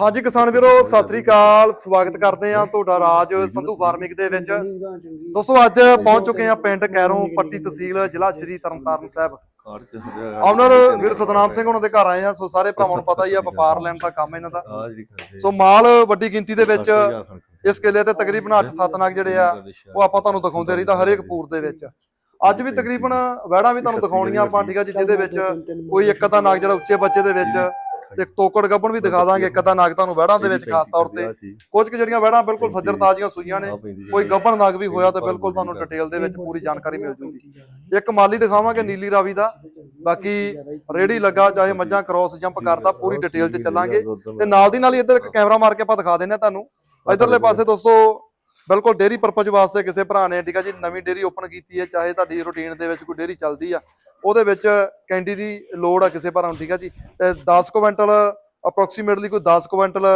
ਹਾਂਜੀ ਕਿਸਾਨ ਵੀਰੋ ਸਤਿ ਸ੍ਰੀ ਅਕਾਲ। ਸਵਾਗਤ ਕਰਦੇ ਆ ਤੁਹਾਡਾ ਰਾਜ ਸੰਧੂ ਫਾਰਮਿੰਗ ਦੇ ਵਿੱਚ। ਦੋਸਤੋ ਅੱਜ ਪਹੁੰਚ ਚੁੱਕੇ ਆ ਪਿੰਡ ਕੈਰੋਂ ਪੱਟੀ ਤਹਿਸੀਲ ਜ਼ਿਲ੍ਹਾ ਸ਼੍ਰੀ ਤਰਨਤਾਰਨ ਸਾਹਿਬ। ਆਨਰ ਵੀਰ ਸਤਨਾਮ ਸਿੰਘ ਉਹਨਾਂ ਦੇ ਘਰ ਆਏ ਆ ਸੋ ਸਾਰੇ ਭਰਾਵਾਂ ਨੂੰ ਪਤਾ ਹੀ ਆ ਵਪਾਰ ਲੈਣ ਦਾ ਕੰਮ ਇਹਨਾਂ ਦਾ। ਸੋ ਮਾਲ ਵੱਡੀ ਗਿਣਤੀ ਦੇ ਵਿੱਚ ਇਸ ਕਿਲੇ ਤੇ ਤਕਰੀਬਨ 8-7 ਨਗ ਜਿਹੜੇ ਆ ਉਹ ਆਪਾਂ ਤੁਹਾਨੂੰ ਦਿਖਾਉਂਦੇ ਰਹੀਦਾ ਹਰੇਕ ਪੂਰ ਦੇ ਵਿੱਚ। ਅੱਜ ਵੀ ਤਕਰੀਬਨ ਵਹਿੜਾਂ ਵੀ ਤੁਹਾਨੂੰ ਦਿਖਾਉਣੀਆਂ ਆਪਾਂ ਠੀਕ ਆ ਜੀ ਜਿਹਦੇ ਵਿੱਚ ਕੋਈ ਇੱਕ ਅੱਧਾ ਨਗ ਜਿਹੜਾ ਉੱਚੇ ਬੱਚੇ ਦੇ ਵਿੱਚ ਤੇ ਇੱਕ ਤੋਕੜ ਗੱਬਣ ਵੀ ਦਿਖਾ ਦਾਂਗੇ ਇੱਕ ਅੱਧਾ ਨਗ ਤੁਹਾਨੂੰ ਵਹਿੜਾਂ ਦੇ ਵਿੱਚ ਖਾਸ ਤੌਰ ਤੇ। ਕੁਝ ਕੁ ਜਿਹੜੀਆਂ ਵਹਿੜਾਂ ਬਿਲਕੁਲ ਸੱਜਰ ਤਾਜ਼ੀਆਂ ਸੂਈਆਂ ਨੇ ਕੋਈ ਗੱਬਣ ਨਗ ਵੀ ਹੋਇਆ ਤਾਂ ਬਿਲਕੁਲ ਤੁਹਾਨੂੰ ਡਿਟੇਲ ਦੇ ਵਿੱਚ ਪੂਰੀ ਜਾਣਕਾਰੀ ਮਿਲ ਜੂਗੀ ਇੱਕ ਮਾਲੀ ਦਿਖਾਵਾਂਗੇ ਨੀਲੀ ਰਾਵੀ ਦਾ। ਬਾਕੀ ਰੇੜੀ ਲੱਗਾ ਚਾਹੇ ਮੱਝਾਂ ਕ੍ਰੋਸ ਜੰਪ ਕਰਦਾ ਪੂਰੀ ਡਿਟੇਲ 'ਚ ਚੱਲਾਂਗੇ। ਤੇ ਨਾਲ ਦੀ ਨਾਲ ਹੀ ਇੱਧਰ ਇੱਕ ਕੈਮਰਾ ਮਾਰ ਕੇ ਆਪਾਂ ਦਿਖਾ ਦਿੰਨੇ ਆ ਤੁਹਾਨੂੰ। ਇਧਰਲੇ ਪਾਸੇ ਦੋਸਤੋ ਬਿਲਕੁਲ ਡੇਰੀ ਪਰਪਸ ਵਾਸਤੇ ਕਿਸੇ ਭਰਾ ਨੇ ਠੀਕ ਆ ਜੀ ਨਵੀਂ ਡੇਰੀ ਓਪਨ ਕੀਤੀ ਹੈ ਚਾਹੇ ਤੁਹਾਡੀ ਰੁਟੀਨ ਦੇ ਵਿੱਚ ਕੋਈ ਡੇਰੀ ਚੱਲਦੀ ਆ। ਉਹਦੇ ਵਿੱਚ ਕੈਂਡੀ ਦੀ ਲੋੜ ਆ ਕਿਸੇ ਭਰਾ ਨੂੰ ਠੀਕ ਆ ਜੀ? ਤੇ 10 ਕੁਇੰਟਲ ਅਪਰੋਕਸੀਮੇਟਲੀ ਕੋਈ 10 ਕੁਇੰਟਲ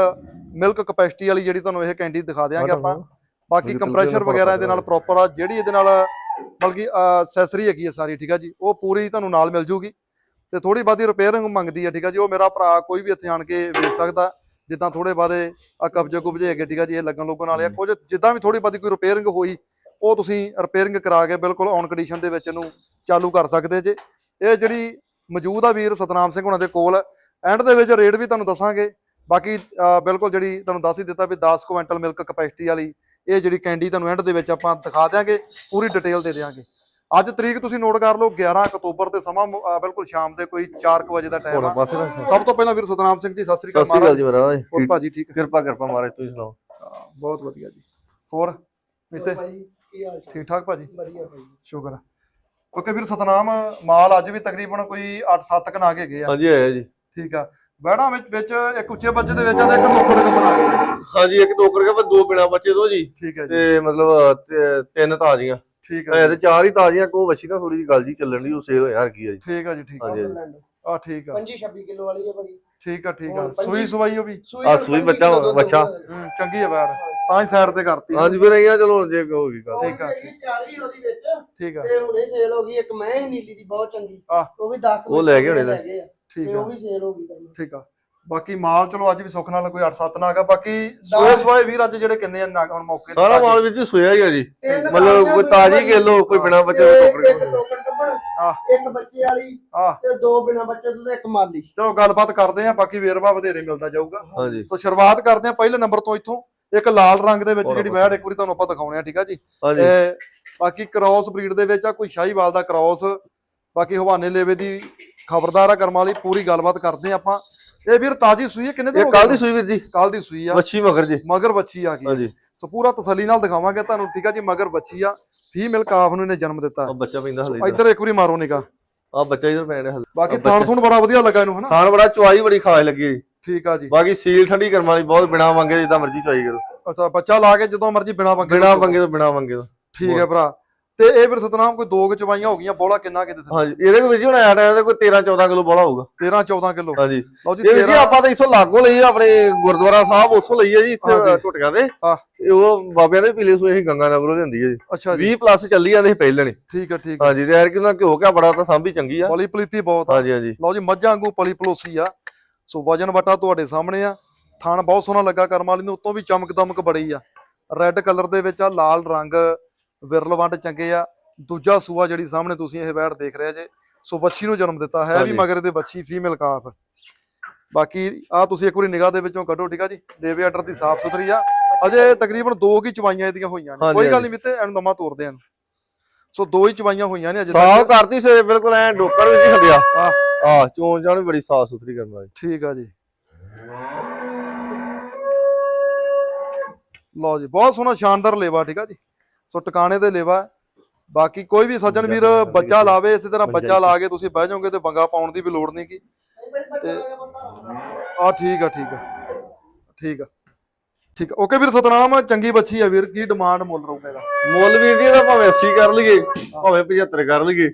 ਮਿਲਕ ਕਪੈਸਿਟੀ ਵਾਲੀ ਜਿਹੜੀ ਤੁਹਾਨੂੰ ਇਹ ਕੈਂਡੀ ਦਿਖਾ ਦਿਆਂਗੇ ਆਪਾਂ। ਬਾਕੀ ਕੰਪਰੈਸ਼ਰ ਵਗੈਰਾ ਇਹਦੇ ਨਾਲ ਪ੍ਰੋਪਰ ਆ ਜਿਹੜੀ ਇਹਦੇ ਨਾਲ ਬਲਕਿ ਅਸੈਸਰੀ ਹੈਗੀ ਆ ਸਾਰੀ ਠੀਕ ਆ ਜੀ? ਉਹ ਪੂਰੀ ਤੁਹਾਨੂੰ ਨਾਲ ਮਿਲ ਜੂਗੀ। ਤੇ ਥੋੜੀ ਬਾਦੀ ਰਿਪੇਅਰਿੰਗ ਮੰਗਦੀ ਆ ਠੀਕ ਆ ਜੀ? ਉਹ ਮੇਰਾ ਭਰਾ ਕੋਈ ਵੀ ਇੱਥੇ ਆਣ ਕੇ ਵੇਚ ਸਕਦਾ ਜਿੱਦਾਂ ਥੋੜੇ ਬਾਦੇ ਆ ਕਬਜੇ ਕੁਬਜੇ ਹੈਗੇ ਠੀਕ ਆ ਜੀ? ਇਹ ਲੱਗਣ ਲੋਗਣ ਵਾਲੇ ਆ। ਕੁਝ ਜਿੱਦਾਂ ਵੀ ਥੋੜੀ ਬਾਦੀ ਕੋਈ ਰਿਪੇਅਰਿੰਗ ਹੋਈ ਉਹ ਤੁਸੀਂ ਰਿਪੇਅਰਿੰਗ ਕਰਾ ਕੇ ਬਿਲਕੁਲ ਔਨ ਕੰਡੀਸ਼ਨ ਦੇ ਵਿੱਚ ਇਹਨੂੰ ਚਾਲੂ ਕਰ ਸਕਦੇ ਜੇ। ਇਹ ਜਿਹੜੀ ਮੌਜੂਦ ਆ ਵੀਰ ਸਤਨਾਮ ਸਿੰਘ ਹੁਣਾਂ ਦੇ ਕੋਲ ਐਂਡ ਦੇ ਵਿੱਚ ਰੇਟ ਵੀ ਤੁਹਾਨੂੰ ਦੱਸਾਂਗੇ। ਬਾਕੀ ਬਿਲਕੁਲ ਜਿਹੜੀ ਤੁਹਾਨੂੰ ਦੱਸ ਹੀ ਦਿੱਤਾ ਵੀ 10 ਕੁਇੰਟਲ ਮਿਲਕ ਕਪੈਸਿਟੀ ਵਾਲੀ ਇਹ ਜਿਹੜੀ ਕੈਂਡੀ ਤੁਹਾਨੂੰ ਐਂਡ ਦੇ ਵਿੱਚ ਆਪਾਂ ਦਿਖਾ ਦਿਆਂਗੇ ਪੂਰੀ ਡਿਟੇਲ ਦੇ ਦਿਆਂਗੇ। ਅੱਜ ਤਰੀਕ ਤੁਸੀਂ ਨੋਟ ਕਰ ਲਓ 11 ਅਕਤੂਬਰ ਤੇ ਸਮਾਂ ਬਿਲਕੁਲ ਸ਼ਾਮ ਦੇ ਕੋਈ 4 ਵਜੇ ਦਾ ਟਾਈਮ ਆ। ਸਭ ਤੋਂ ਪਹਿਲਾਂ ਵੀਰ ਸਤਨਾਮ ਸਿੰਘ ਜੀ ਸਤਿ ਸ੍ਰੀ ਸਤਿ ਅਕਾਲ ਸ਼੍ਰੀ ਅਕਾਲ ਜੀ ਮਹਾਰਾਜ। ਮਹਾਰਾਜ। ਹੋਰ ਭਾਜੀ ਠੀਕ? ਹੈ ਕਿਰਪਾ ਕਿਰਪਾ ਮਹਾਰਾਜ ਤੁਸੀਂ ਸੁਣਾਓ? ਹਾਂ, ਬਹੁਤ ਵਧੀਆ ਜੀ। ਹੋਰ ਮਿੱਤੇ? ਠੀਕ ਠਾਕ ਭਾਜੀ? ਸ਼ੁਕਰ ਹੈ ਓਕੇ ਵੀਰ ਸਤਨਾਮ ਮਾਲ ਅੱਜ ਵੀ ਤਕਰੀਬਨ ਕੋਈ 8-7 ਕਨ ਆ ਕੇ ਗਏ ਆ। ਹਾਂਜੀ ਆਇਆ ਜੀ। ਠੀਕ ਆ। ਬੈੜਾਂ ਵਿੱਚ ਵਿੱਚ ਇੱਕ ਉੱਚੇ ਬੱਚੇ ਦੇ ਵਿੱਚ ਆ ਤੇ ਇੱਕ ਤੋਕੜ ਕੱਪਣ ਆ ਗਏ ਹਾਂਜੀ ਇੱਕ ਦੋ ਕਰਕੇ ਦੋ ਬਿਨਾ ਬੱਚੇ ਦੋ ਜੀ। ਠੀਕ ਹੈ ਜੀ। ਤੇ ਮਤਲਬ ਤੇ- ਤਿੰਨ ਤਾਜ਼ੀਆਂ। ਠੀਕ ਹੈ ਤੇ ਚਾਰ ਹੀ ਤਾਜ਼ੀਆਂ ਕੋ ਵਛੀ ਨਾ ਥੋੜੀ ਜੀ ਗੱਲ ਜੀ ਚੱਲਣ ਦੀ ਉਹ ਸੇਲ ਹੋਇਆ ਹਰ ਕੀ ਆ ਜੀ। ਠੀਕ ਆ ਜੀ ਠੀਕ ਆ। ਆ ਠੀਕ ਆ। 25 26 ਕਿਲੋ ਵਾਲੀ ਹੈ ਭਾਈ ਠੀਕ ਆ ਠੀਕ ਆ। ਸੂਈ ਸਵਾਈ ਉਹ ਵੀ? ਆਹ ਸੂਈ ਬੱਚਾ ਬੱਚਾ। ਹੂੰ, ਚੰਗੀ ਆ ਬੈੜ ਤਾਂ ਹੀ ਸਾਈਡ ਤੇ ਕਰਤੀ ਹਾਂਜੀ ਫਿਰ ਆਈਆਂ ਚਲੋ ਜੇ ਹੋਗੀ ਗੱਲ। ਠੀਕ ਆ। ਚਾਰੀ ਉਹਦੀ ਵਿੱਚ ਠੀਕ ਆ। ਤੇ ਹੁਣੇ ਸੇਲ ਹੋ ਗਈ ਇੱਕ ਮੈਂ ਹੀ ਨੀਲੀ ਦੀ ਬਹੁਤ ਚੰਗੀ। ਆਹ। ਉਹ ਵੀ 10 ਉਹ ਲੈ ਗਏ ਹੋਣੇ ਲੈ। ਗਏ ਆ। ਠੀਕ ਤੇ ਆ। ਉਹ ਵੀ ਸੇਲ ਹੋ ਗਈ ਕਰਨਾ। ਠੀਕ ਆ। ਬਾਕੀ ਮਾਲ ਚਲੋ ਅੱਜ ਵੀ ਸੁੱਖ ਨਾਲ ਕੋਈ 8-7 ਨਾ ਆਗਾ ਬਾਕੀ ਸੋਏ ਸਵਾਏ ਵੀਰ ਅੱਜ ਜਿਹੜੇ ਕਿੰਨੇ ਆ ਨਾ ਹੁਣ ਮੌਕੇ ਤੇ ਸਾਰਾ। ਮਾਲ ਵਿੱਚ ਹੀ ਸੋਇਆ ਹੀ ਆ ਜੀ। ਮਤਲਬ ਕੋਈ ਤਾਜ਼ੀ ਕਿਲੋ ਕੋਈ ਬਿਨਾ ਬੱਚੇ ਤੇ ਦਾ ਇੱਕ ਟੋਕਰੇ। ਇੱਕ ਬੱਚੇ ਵਾਲੀ ਆਹ। ਤੇ ਦੋ ਬਿਨਾ ਬੱਚੇ ਤੋਂ ਤੇ ਇੱਕ ਮਾਲੀ। ਚਲੋ ਗੱਲਬਾਤ ਕਰਦੇ ਆ ਬਾਕੀ ਵੇਰਵਾ ਵਧੇਰੇ ਮਿਲਦਾ ਜਾਊਗਾ। ਹਾਂਜੀ। ਸੋ ਸ਼ੁਰੂਆਤ ਕਰਦੇ ਆ ਪਹਿਲੇ ਨੰਬਰ ਤੋਂ ਇੱਥੋਂ। ਇੱਕ ਲਾਲ ਰੰਗ ਦੇ ਵਿੱਚ ਜਿਹੜੀ ਵੈੜ ਇੱਕ ਵਾਰੀ ਤੁਹਾਨੂੰ ਆਪਾਂ ਦਿਖਾਉਣੇ ਆ ਠੀਕ ਆ ਜੀ? ਬਾਕੀ ਕ੍ਰਾਸ ਬਰੀਡ ਦੇ ਵਿੱਚ ਆ ਕੋਈ ਸ਼ਾਹੀਵਾਲ ਦਾ ਕ੍ਰਾਸ ਬਾਕੀ ਹਵਾਨੇ ਲੇਵੇ ਦੀ ਖਬਰਦਾਰ ਆ ਕਰਮ ਵਾਲੀ ਪੂਰੀ ਗੱਲਬਾਤ ਕਰਦੇ ਆ ਆਪਾਂ। ਇਹ ਵੀਰ ਤਾਜੀ ਸੂਈ ਹੈ ਕਿੰਨੇ ਦਿਨ ਇਹ ਕੱਲ ਦੀ ਸੂਈ ਵੀਰ ਜੀ। ਕੱਲ ਦੀ ਸੂਈ ਆ। ਮੱਛੀ ਮਗਰ ਜੀ। ਮਗਰ ਬੱਚੀ ਆ ਗਈ। ਹਾਂਜੀ। ਸੋ ਪੂਰਾ ਤਸੱਲੀ ਨਾਲ ਦਿਖਾਵਾਂਗੇ ਤੁਹਾਨੂੰ ਠੀਕ ਆ ਜੀ? ਮਗਰ ਬੱਚੀ ਆ ਫੀਮੇਲ ਕਾਫ ਨੂੰ ਇਹਨੇ ਜਨਮ ਦਿੱਤਾ। ਆ ਬੱਚਾ ਪੈਂਦਾ ਹਲੇ ਇੱਧਰ ਇੱਕ ਵਾਰੀ ਮਾਰੋ ਨਿਗਾ ਆ ਬੱਚਾ ਇਧਰ ਪੈਣ ਹਲੇ। ਬਾਕੀ ਥਾਣ ਥੁਣ ਬੜਾ ਵਧੀਆ ਲੱਗਾ ਇਹਨੂੰ ਹਨਾ? ਖਾਣ ਬੜਾ ਚੁਆਈ ਬੜੀ ਖਾਸ ਲੱਗੀ। ਠੀਕ ਆ ਜੀ। ਬਾਕੀ ਸੀਲ ਠੰਡੀ ਕਰਮਾਂ ਦੀ ਬਹੁਤ ਬਿਨਾ ਮੰਗੇ ਜਿੱਦਾਂ ਮਰਜ਼ੀ ਚੁਆਈ ਕਰੋ। ਅੱਛਾ ਬੱਚਾ ਲਾ ਕੇ ਜਦੋਂ ਮਰਜ਼ੀ ਬਿਨਾ ਮੰਗੇ ਬਿਨਾ ਮੰਗੇ ਤੋਂ ਬਿਨਾ ਮੰਗੇ ਤੋਂ। ਠੀਕ ਹੈ ਭਰਾ। ਤੇ ਇਹ ਵੀਰ ਸਤਨਾਮ ਕੋਈ ਦੋ ਕੁ ਚਵਾਈਆਂ ਹੋ ਗਈਆਂ ਬੋਲਾ ਕਿੰਨਾ ਕਿਤੇ ਹਾਂਜੀ ਇਹਦੇ ਵਿੱਚ ਹੁਣ ਆ ਟਾਈਮ ਤੇ ਕੋਈ 13 14 ਕਿਲੋ ਬੋਲਾ ਹੋਊਗਾ। 13 14 ਕਿਲੋ। ਹਾਂਜੀ। ਲਓ ਜੀ ਇਹ ਵੀ ਜੀ 13 ਆਪਾਂ ਤਾਂ ਇਥੋਂ ਲਾਗੋਂ ਲਈ ਆਪਣੇ ਗੁਰਦੁਆਰਾ ਸਾਹਿਬ ਉੱਥੋਂ ਲਈ ਹੈ ਜੀ ਇੱਥੇ। ਟੁੱਟੀਆਂ ਦੇ ਉਹ ਬਾਬਿਆਂ ਦੇ ਪੀਲੇ ਸੂਏ ਅਸੀਂ ਗੰਗਾ ਨਗਰੋਂ ਦੇ ਹੁੰਦੀ ਹੈ ਜੀ। ਅੱਛਾ ਜੀ। 20 ਪਲੱਸ ਚੱਲੀ ਜਾਂਦੇ ਸੀ ਪਹਿਲੇ ਨੇ ਠੀਕ ਹੈ ਠੀਕ ਹੈ ਹਾਂਜੀ ਤੇ ਯਾਰ ਕਿ ਉਹਨਾਂ ਘਿਓ ਕਿਆ ਬੜਾ ਤਾਂ ਸਾਂਭੀ ਚੰਗੀ ਆ। ਪਲੀ ਪਲੀਤੀ ਬਹੁਤ ਆ। ਹਾਂਜੀ ਹਾਂਜੀ। ਲਓ ਜੀ ਮੱਝਾਂ ਵਾਂਗੂ ਪਲੀ ਪਲੋਸੀ ਆ। ਸੋ ਵਜਨ ਵਟਾ ਤੁਹਾਡੇ ਸਾਹਮਣੇ ਆ। ਥਣ ਬਹੁਤ ਸੋਹਣਾ ਲੱਗਾ ਕਰਮ ਵਾਲੀ ਨੂੰ ਉੱਤੋਂ ਵੀ ਚਮਕ ਦਮਕ ਬੜੀ ਆ। ਰੈੱਡ ਕਲਰ ਦੇ ਵਿੱਚ ਆ ਲਾਲ ਰੰਗ ਵਿਰਲ ਵੰਡ ਚੰਗੇ ਆ। ਦੂਜਾ ਸੂਆ ਜਿਹੜੀ ਸਾਹਮਣੇ ਤੁਸੀਂ ਇਹ ਵੈੜ ਦੇਖ ਰਹੇ ਜੇ ਸੋ ਬੱਚੀ ਨੂੰ ਜਨਮ ਦਿੱਤਾ ਹੈ ਵੀ। ਮਗਰ ਦੇ ਬੱਚੀ ਫੀਮੇਲ ਕਾਫ ਬਾਕੀ ਆ ਤੁਸੀਂ ਇੱਕ ਵਾਰੀ ਨਿਗਾਹ ਦੇ ਵਿੱਚੋਂ ਕੱਢੋ ਠੀਕ ਆ ਜੀ। ਦੇਵੇ ਆਰਡਰ ਦੀ ਸਾਫ਼ ਸੁਥਰੀ ਆ। ਅਜੇ ਤਕਰੀਬਨ ਦੋ ਕੀ ਚਵਾਈਆਂ ਇਹਦੀਆਂ ਹੋਈਆਂ ਨੇ। ਕੋਈ ਗੱਲ। ਨਹੀਂ ਮਿੱਤੇ ਐਨ ਦਮਾ ਤੋਰਦੇ ਹਨ। ਸੋ ਦੋ ਹੀ ਚਵਾਈਆਂ ਹੋਈਆਂ ਨੇ ਅਜੇ ਸਾਫ਼ ਕਰਤੀ ਸੇ ਬਿਲਕੁਲ ਐ ਡੋਕਰ ਵੀ ਨਹੀਂ ਹੱਦਿਆ। ਆਹ। ਆ ਚੋਣ ਜਾਣ ਵੀ ਬੜੀ ਸਾਫ਼ ਸੁਥਰੀ ਕਰਨ ਵਾਲੀ। ਠੀਕ ਆ ਜੀ। ਲਓ ਜੀ ਬਹੁਤ ਸੋਹਣਾ ਸ਼ਾਨਦਾਰ ਲੇਵਾ ਠੀਕ ਆ ਜੀ। ਸੋ ਟਿਕਾਣੇ ਦੇ ਲੇਵਾ। ਬਾਕੀ ਕੋਈ ਵੀ ਸੱਜਣ ਵੀਰ ਬੱਚਾ ਲਾਵੇ ਇਸੇ ਤਰ੍ਹਾਂ ਬੱਚਾ ਲਾ ਕੇ ਤੁਸੀਂ ਬਹਿ ਜਾਓਗੇ ਤੇ ਬੰਗਾ ਪਾਉਣ ਦੀ ਵੀ ਲੋੜ ਨਹੀਂ ਕੀ ਆ ਠੀਕ ਆ ਠੀਕ ਆ। ਠੀਕ ਆ। ਠੀਕ ਓਕੇ ਵੀਰ ਸਤਨਾਮ ਚੰਗੀ ਬੱਚੀ ਆ ਵੀਰ ਕੀ ਡਿਮਾਂਡ ਮੁੱਲ ਰਹੂਗਾ ਇਹਦਾ ਮੁੱਲ ਵੀ ਜੀ ਇਹਦਾ ਭਾਵੇਂ 80 ਕਰ ਲਈਏ ਭਾਵੇਂ 75 ਕਰ ਲਈਏ।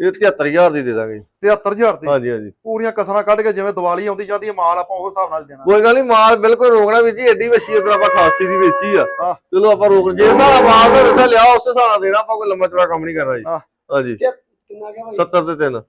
ਇਹ 73000 ਦੀ ਦੇ ਦਾਂਗੇ। ਜੀ। 73000 ਦੀ? ਹਾਂਜੀ ਹਾਂਜੀ। ਪੂਰੀਆਂ ਕਸਰਾਂ ਕੱਢ ਕੇ ਜਿਵੇਂ ਦੀਵਾਲੀ ਆਉਂਦੀ ਜਾਂਦੀ ਹੈ ਮਾਲ ਆਪਾਂ ਉਸ ਹਿਸਾਬ ਨਾਲ ਦੇਣਾ। ਕੋਈ ਗੱਲ ਨਹੀਂ ਮਾਲ ਬਿਲਕੁਲ ਰੋਕਣਾ ਵੀ ਜੀ ਐਡੀ ਵਛੀ ਇਧਰ ਆਪਾਂ 88 ਦੀ ਵੇਚੀ ਆ। ਚਲੋ ਆਪਾਂ ਰੋਕ ਜੇ ਸਾਡਾ ਮਾਲ ਦਾ ਲਿਆ ਉਸ ਹਿਸਾਬ ਨਾਲ ਦੇਣਾ ਆਪਾਂ ਕੋਈ ਲੰਮਾ ਚੌੜਾ ਕੰਮ ਨਹੀਂ ਕਰਨਾ ਜੀ। ਹਾਂਜੀ। ਕਿੰਨਾ ਗਿਆ ਭਾਈ? 70 ਤੇ 3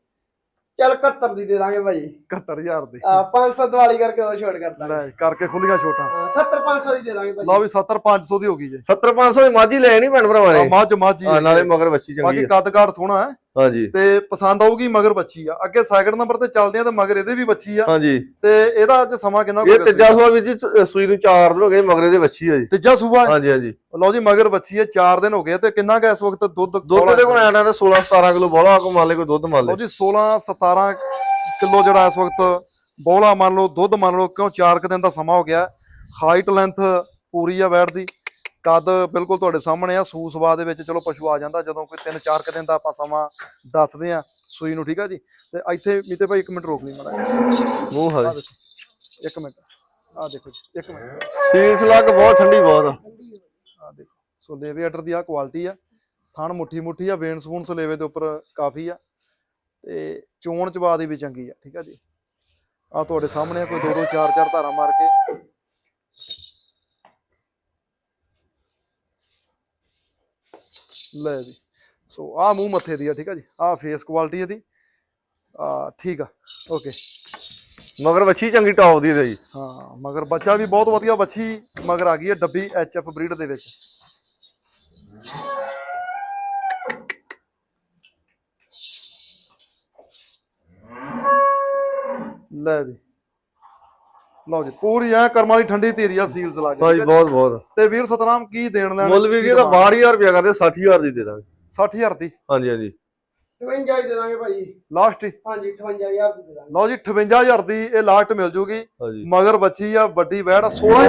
ਚੱਲ 71 ਦੀ ਦੇ ਦਾਂਗੇ ਭਾਈ 71000 ਦੀ। ਆ 500 ਦਿਵਾਲੀ ਕਰਕੇ ਹੋਰ ਛੋੜ ਕਰ ਦਾਂਗੇ। ਲੈ ਕਰਕੇ ਖੁੱਲੀਆਂ ਛੋਟਾਂ। ਹਾਂ, 70 500 ਦੀ ਦੇ ਦਾਂਗੇ ਭਾਈ ਲਓ ਵੀ 70 500 ਦੀ ਹੋ ਗਈ ਜੇ। 70500 ਦੀ ਮਾਝੀ ਲੈ ਨਹੀਂ ਭੈਣ ਭਰਾਵਾਂ ਨੇ। ਮੱਝ ਮਾਝੀ ਨਾਲੇ ਮਗਰ ਵੱਛੀ ਚੰਗੀ ਬਾਕੀ ਕੱਦ ਕਾਠ ਸੋਹਣਾ ਹੈ। ਹਾਂਜੀ। ਤੇ ਪਸੰਦ ਆਊਗੀ ਮਗਰ ਬੱਚੀ ਆ। ਅੱਗੇ ਸੈਕਿੰਡ ਨੰਬਰ ਤੇ ਚੱਲਦੇ ਆ ਤੇ ਮਗਰ ਇਹਦੇ ਵੀ ਬੱਚੀ ਆ। ਹਾਂਜੀ। ਤੇ ਇਹਦਾ ਅੱਜ ਸਮਾਂ ਕਿੰਨਾ ਕੁ ਇਹ ਹੋ ਗਿਆ ਤੀਜਾ ਸੂਆ ਵੀਰ ਜੀ ਸੂਈ ਨੂੰ 4 ਦਿਨ ਹੋ ਗਏ ਮਗਰੇ ਦੇ ਵੱਛੀ ਆ ਜੀ ਤੀਜਾ ਹੈ। ਹਾਂਜੀ ਹਾਂਜੀ। ਲਓ ਜੀ ਮਗਰ ਬੱਚੀ ਹੈ 4 ਦਿਨ ਹੋ ਗਏ ਤੇ ਕਿੰਨਾ ਕੁ ਇਸ ਵਕਤ ਦੁੱਧ ਦੁੱਧ ਦੇ ਕੋਲ ਆਣਾ ਤੇ 16 17 ਕਿਲੋ ਬੋਲਾ ਕੋ ਮੰਨ ਲੈ ਕੋਈ ਦੁੱਧ ਮੰਨ ਲਓ ਜੀ 16 17 ਕਿਲੋ ਜਿਹੜਾ ਇਸ ਵਕਤ ਬੋਲਾ ਮੰਨ ਲਓ ਦੁੱਧ ਮੰਨ ਲਓ ਕਿਉਂ 4 ਕੁ ਦਿਨ ਦਾ ਸਮਾਂ ਹੋ ਗਿਆ। ਹਾਈਟ ਲੈਂਥ ਪੂਰੀ ਆ ਵੈੜ ਦੀ। ਕੱਦ ਬਿਲਕੁਲ ਤੁਹਾਡੇ ਸਾਹਮਣੇ ਆ ਸੂ ਸਵਾ ਦੇ ਵਿੱਚ ਚਲੋ ਪਸ਼ੂ ਆ ਜਾਂਦਾ ਜਦੋਂ ਕੋਈ 3-4 ਕੁ ਦਿਨ ਦਾ ਆਪਾਂ ਸਮਾਂ ਦੱਸਦੇ ਆ ਸੂਈ ਨੂੰ ਠੀਕ ਆ ਜੀ? ਤੇ ਇੱਥੇ ਮੀਤੇ ਭਾਈ 1 ਮਿੰਟ ਰੋਕ ਲਈ ਮਾੜਾ ਆਹ ਹਾਂ ਦੇਖੋ ਇੱਕ ਮਿੰਟ। ਆ ਦੇਖੋ ਜੀ ਇੱਕ ਮਿੰਟ। ਸੀਸ ਲੱਗ ਬਹੁਤ ਠੰਡੀ ਬਹੁਤ। ਆ ਆ ਦੇਖੋ ਸੋ ਲੇਵੇ ਦੀ ਆ ਕੁਆਲਿਟੀ ਆ। ਥਣ ਮੁੱਠੀ ਮੁੱਠੀ ਆ ਵੇਨ ਸਪੂਨ ਸਲੇਵੇ ਦੇ ਉੱਪਰ ਕਾਫੀ ਆ। ਤੇ ਚੋਣ ਚਬਾ ਦੀ ਵੀ ਚੰਗੀ ਆ ਠੀਕ ਆ ਜੀ? ਆ ਤੁਹਾਡੇ ਸਾਹਮਣੇ ਕੋਈ ਦੋ ਦੋ ਚਾਰ ਚਾਰ ਧਾਰਾਂ ਮਾਰ ਕੇ। ਲੈ ਜੀ। ਸੋ ਆ ਮੂੰਹ ਮੱਥੇ ਦੀ ਆ, ਠੀਕ ਆ ਜੀ। ਆ ਫੇਸ ਕੁਆਲਿਟੀ ਇਹਦੀ। ਆ ਠੀਕ ਆ। ਓਕੇ ਮਗਰ ਵੱਛੀ ਚੰਗੀ ਟੌਪ ਦੀ ਹੈ ਜੀ। ਹਾਂ, ਮਗਰ ਬੱਚਾ ਵੀ ਬਹੁਤ ਵਧੀਆ ਵੱਛੀ ਮਗਰ ਆ ਗਈ ਹੈ ਡੱਬੀ ਐਫ ਬਰੀਡ ਦੇ ਵਿੱਚ। ਲੈ ਵੀ ਲਓ ਜੀ ਪੂਰੀ ਐ ਕਰਮ ਵਾਲੀ ਠੰਡੀ ਧੀਰੀ ਆ ਸੀਲਸ ਲਾ ਕੇ ਜੀ? ਬਹੁਤ ਬਹੁਤ। ਤੇ ਵੀਰ ਸਤਨਾਮ ਕੀ ਦੇਣ ਲੈਣ ਮੁੱਲ ਵੀ ਇਹਦਾ 62000 ਰੁਪਇਆ ਕਰਦੇ 60000 ਦੀ ਦੇ ਦਾਂਗੇ। 60000 ਦੀ? ਹਾਂਜੀ ਹਾਂਜੀ। 52 ਦੀ ਦੇ ਦਾਂਗੇ ਭਾਈ। ਲਾਸਟ ਹੀ? ਹਾਂਜੀ 58000 ਦੀ ਦੇ ਦਾਂਗੇ। ਲਓ ਜੀ 58000 ਦੀ ਇਹ ਲਾਸਟ ਮਿਲ ਜੂਗੀ। ਮਗਰ ਬੱਚੀ ਆ ਵੱਡੀ ਵੈੜ ਆ, 16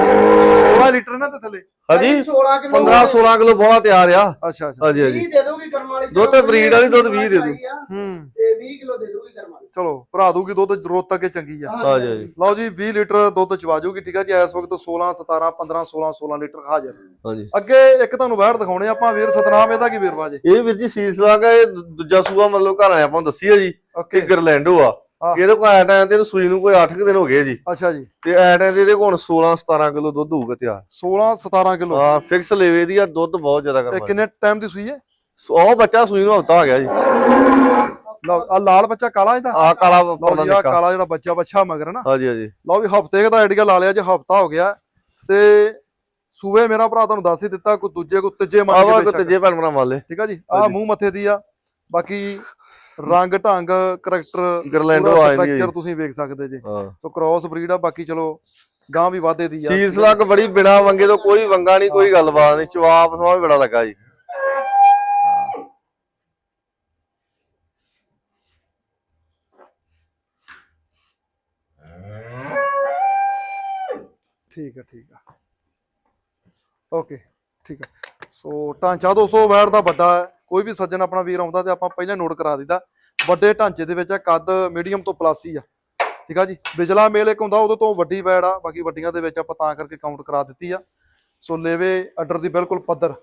16 ਲੀਟਰ ਇਹਨਾਂ ਦੇ ਥੱਲੇ। ਹਾਂਜੀ? 16 ਕਿਲੋ 15 16 ਕਿਲੋ ਬੋਲਾ ਤਿਆਰ ਆ। ਅੱਛਾ ਅੱਛਾ। ਹਾਂਜੀ ਹਾਂਜੀ। 20 ਦੇ ਦੋਗੀ ਕਰਮ ਵਾਲੀ। ਦੁੱਧ ਤੇ breed ਵਾਲੀ ਦੁੱਧ 20 ਦੇ ਦੂ। ਹੂੰ। ਤੇ 20 ਕਿਲੋ ਦੇ ਦੋਗੀ ਕਰਮ ਵਾਲੀ। ਚਲੋ ਭਰਾ ਦੂਗੀ ਦੁੱਧ ਰੋਤ ਤੱਕ ਚੰਗੀ ਆ। ਹਾਂਜੀ ਹਾਂਜੀ। ਲਓ ਜੀ 20 ਲੀਟਰ ਦੁੱਧ ਚਵਾ ਜੂਗੀ ਠੀਕ ਆ ਜੀ? ਇਸ ਵਕਤ 16 17 15 16 16 ਲੀਟਰ ਹਾਜ਼ਰ। ਹਾਂਜੀ। ਅੱਗੇ ਇੱਕ ਤੁਹਾਨੂੰ ਵੈੜ ਦਿਖਾਉਣੇ ਆਪਾਂ ਵੀਰ ਸਤਨਾਮ ਇਹਦਾ ਕੀ ਵੇਰਵਾ ਜੇ? ਇਹ ਵੀਰ ਜੀ ਸੀਸ ਲੱਗ ਇਹ ਦੂਜਾ ਸੂਆ ਮਤਲਬ ਘਰ ਆਇਆ ਆਪਾਂ ਨੂੰ ਦੱਸੀ ਆ ਜੀ ਓਕੇ। ਕਿ ਗਰਲੈਂਡੋ ਆ। ਇਹਦੇ ਕੋਲ ਆ ਟਾਈਮ ਤੇ ਇਹਨੂੰ ਸੂਈ ਨੂੰ ਕੋਈ 8 ਦਿਨ ਹੋ ਗਏ ਜੀ। ਅੱਛਾ ਜੀ। ਤੇ ਐ ਟਾਈਮ ਤੇ ਇਹਦੇ ਕੋਲ 16 17 ਕਿਲੋ ਦੁੱਧ ਹੋਊਗਾ ਤਿਆਰ 16 17 ਕਿਲੋ। ਹਾਂ ਫਿਕਸ ਲੇਵੇ ਦੀ ਆ ਦੁੱਧ ਬਹੁਤ ਜ਼ਿਆਦਾ ਕਰਵਾ ਕਿੰਨੇ ਟਾਈਮ ਦੀ ਸੂਈ ਹੈ? ਉਹ ਬੱਚਾ ਸੂਈ ਨੂੰ ਹਫਤਾ ਹੋ ਗਿਆ ਜੀ। ਲਓ ਆ ਲਾਲ ਬੱਚਾ ਕਾਲਾ ਇਹਦਾ? ਆ ਕਾਲਾ ਲਓ ਜੀ ਆ ਕਾਲਾ। ਜਿਹੜਾ ਬੱਚਾ ਬੱਚਾ ਮਗਰ ਨਾ। ਹਾਂਜੀ ਹਾਂਜੀ। ਲਓ ਵੀ ਹਫ਼ਤੇ ਦਾ ਆਈਡੀਆ ਲਾ ਲਿਆ ਜੇ ਹਫਤਾ ਹੋ ਗਿਆ। ਤੇ ਸੂਬੇ ਮੇਰਾ ਭਰਾ ਤੁਹਾਨੂੰ ਦੱਸ ਹੀ ਦਿੱਤਾ ਕੋਈ ਦੂਜੇ ਕੋਈ ਤੀਜੇ ਮੰਨ ਆਵਾ ਕੇ ਕੋ ਬੇਸ਼ੱਕ। ਤੀਜੇ ਭੈਣ ਭਰਾ ਮੰਨ ਲੈ ਠੀਕ ਆ ਜੀ ਆ। ਮੂੰਹ ਮੱਥੇ ਦੀ ਆ। ਬਾਕੀ ਰੰਗ ਢੰਗ ਕਰੈਕਟਰ ਗਰਲੈਂਡੋ ਆ ਜਾਂਦੀ ਹੈ ਸਟਰਕਚਰ। ਤੁਸੀਂ ਵੇਖ ਸਕਦੇ ਜੀ। ਹਾਂ। ਸੋ ਕ੍ਰਾਸ ਬਰੀਡ ਆ ਬਾਕੀ ਚਲੋ ਗਾਂ ਵੀ ਵਾਧੇ ਦੀ ਆ। ਸੀਸ ਲੱਗ ਬੜੀ ਬਿਨਾ ਵੰਗੇ ਤੋਂ ਕੋਈ ਵੰਗਾ ਨਹੀਂ ਕੋਈ ਗੱਲਬਾਤ ਨਹੀਂ। ਸਮਾਂ ਵੀ ਬੜਾ ਲੱਗਾ ਜੀ। ਠੀਕ ਆ ਠੀਕ ਆ। ਓਕੇ ਠੀਕ ਆ। ਸੋ ਢਾਂਚਾ 200 ਵੈਟ ਦਾ ਵੱਡਾ ਹੈ। ਕੋਈ ਵੀ ਸੱਜਣ ਆਪਣਾ ਵੀਰ ਆਉਂਦਾ ਤੇ ਆਪਾਂ ਪਹਿਲਾਂ ਨੋਟ ਕਰਾ ਦਿੱਤਾ ਵੱਡੇ ਢਾਂਚੇ ਦੇ ਵਿੱਚ ਆ, ਕੱਦ ਮੀਡੀਅਮ ਤੋਂ ਪਲੱਸ ਹੀ ਆ। ਠੀਕ ਆ ਜੀ? ਬਿਜਲਾ ਮੇਲ ਇੱਕ ਹੁੰਦਾ ਉਦੋਂ ਤੋਂ ਵੱਡੀ ਵੈੜ ਆ, ਬਾਕੀ ਵੱਡੀਆਂ ਦੇ ਵਿੱਚ ਆਪਾਂ ਤਾਂ ਕਰਕੇ ਕਾਊਂਟ ਕਰਾ ਦਿੱਤੀ ਆ। ਸੋ ਲੇਵੇ ਆਰਡਰ ਦੀ ਬਿਲਕੁਲ ਪੱਧਰ।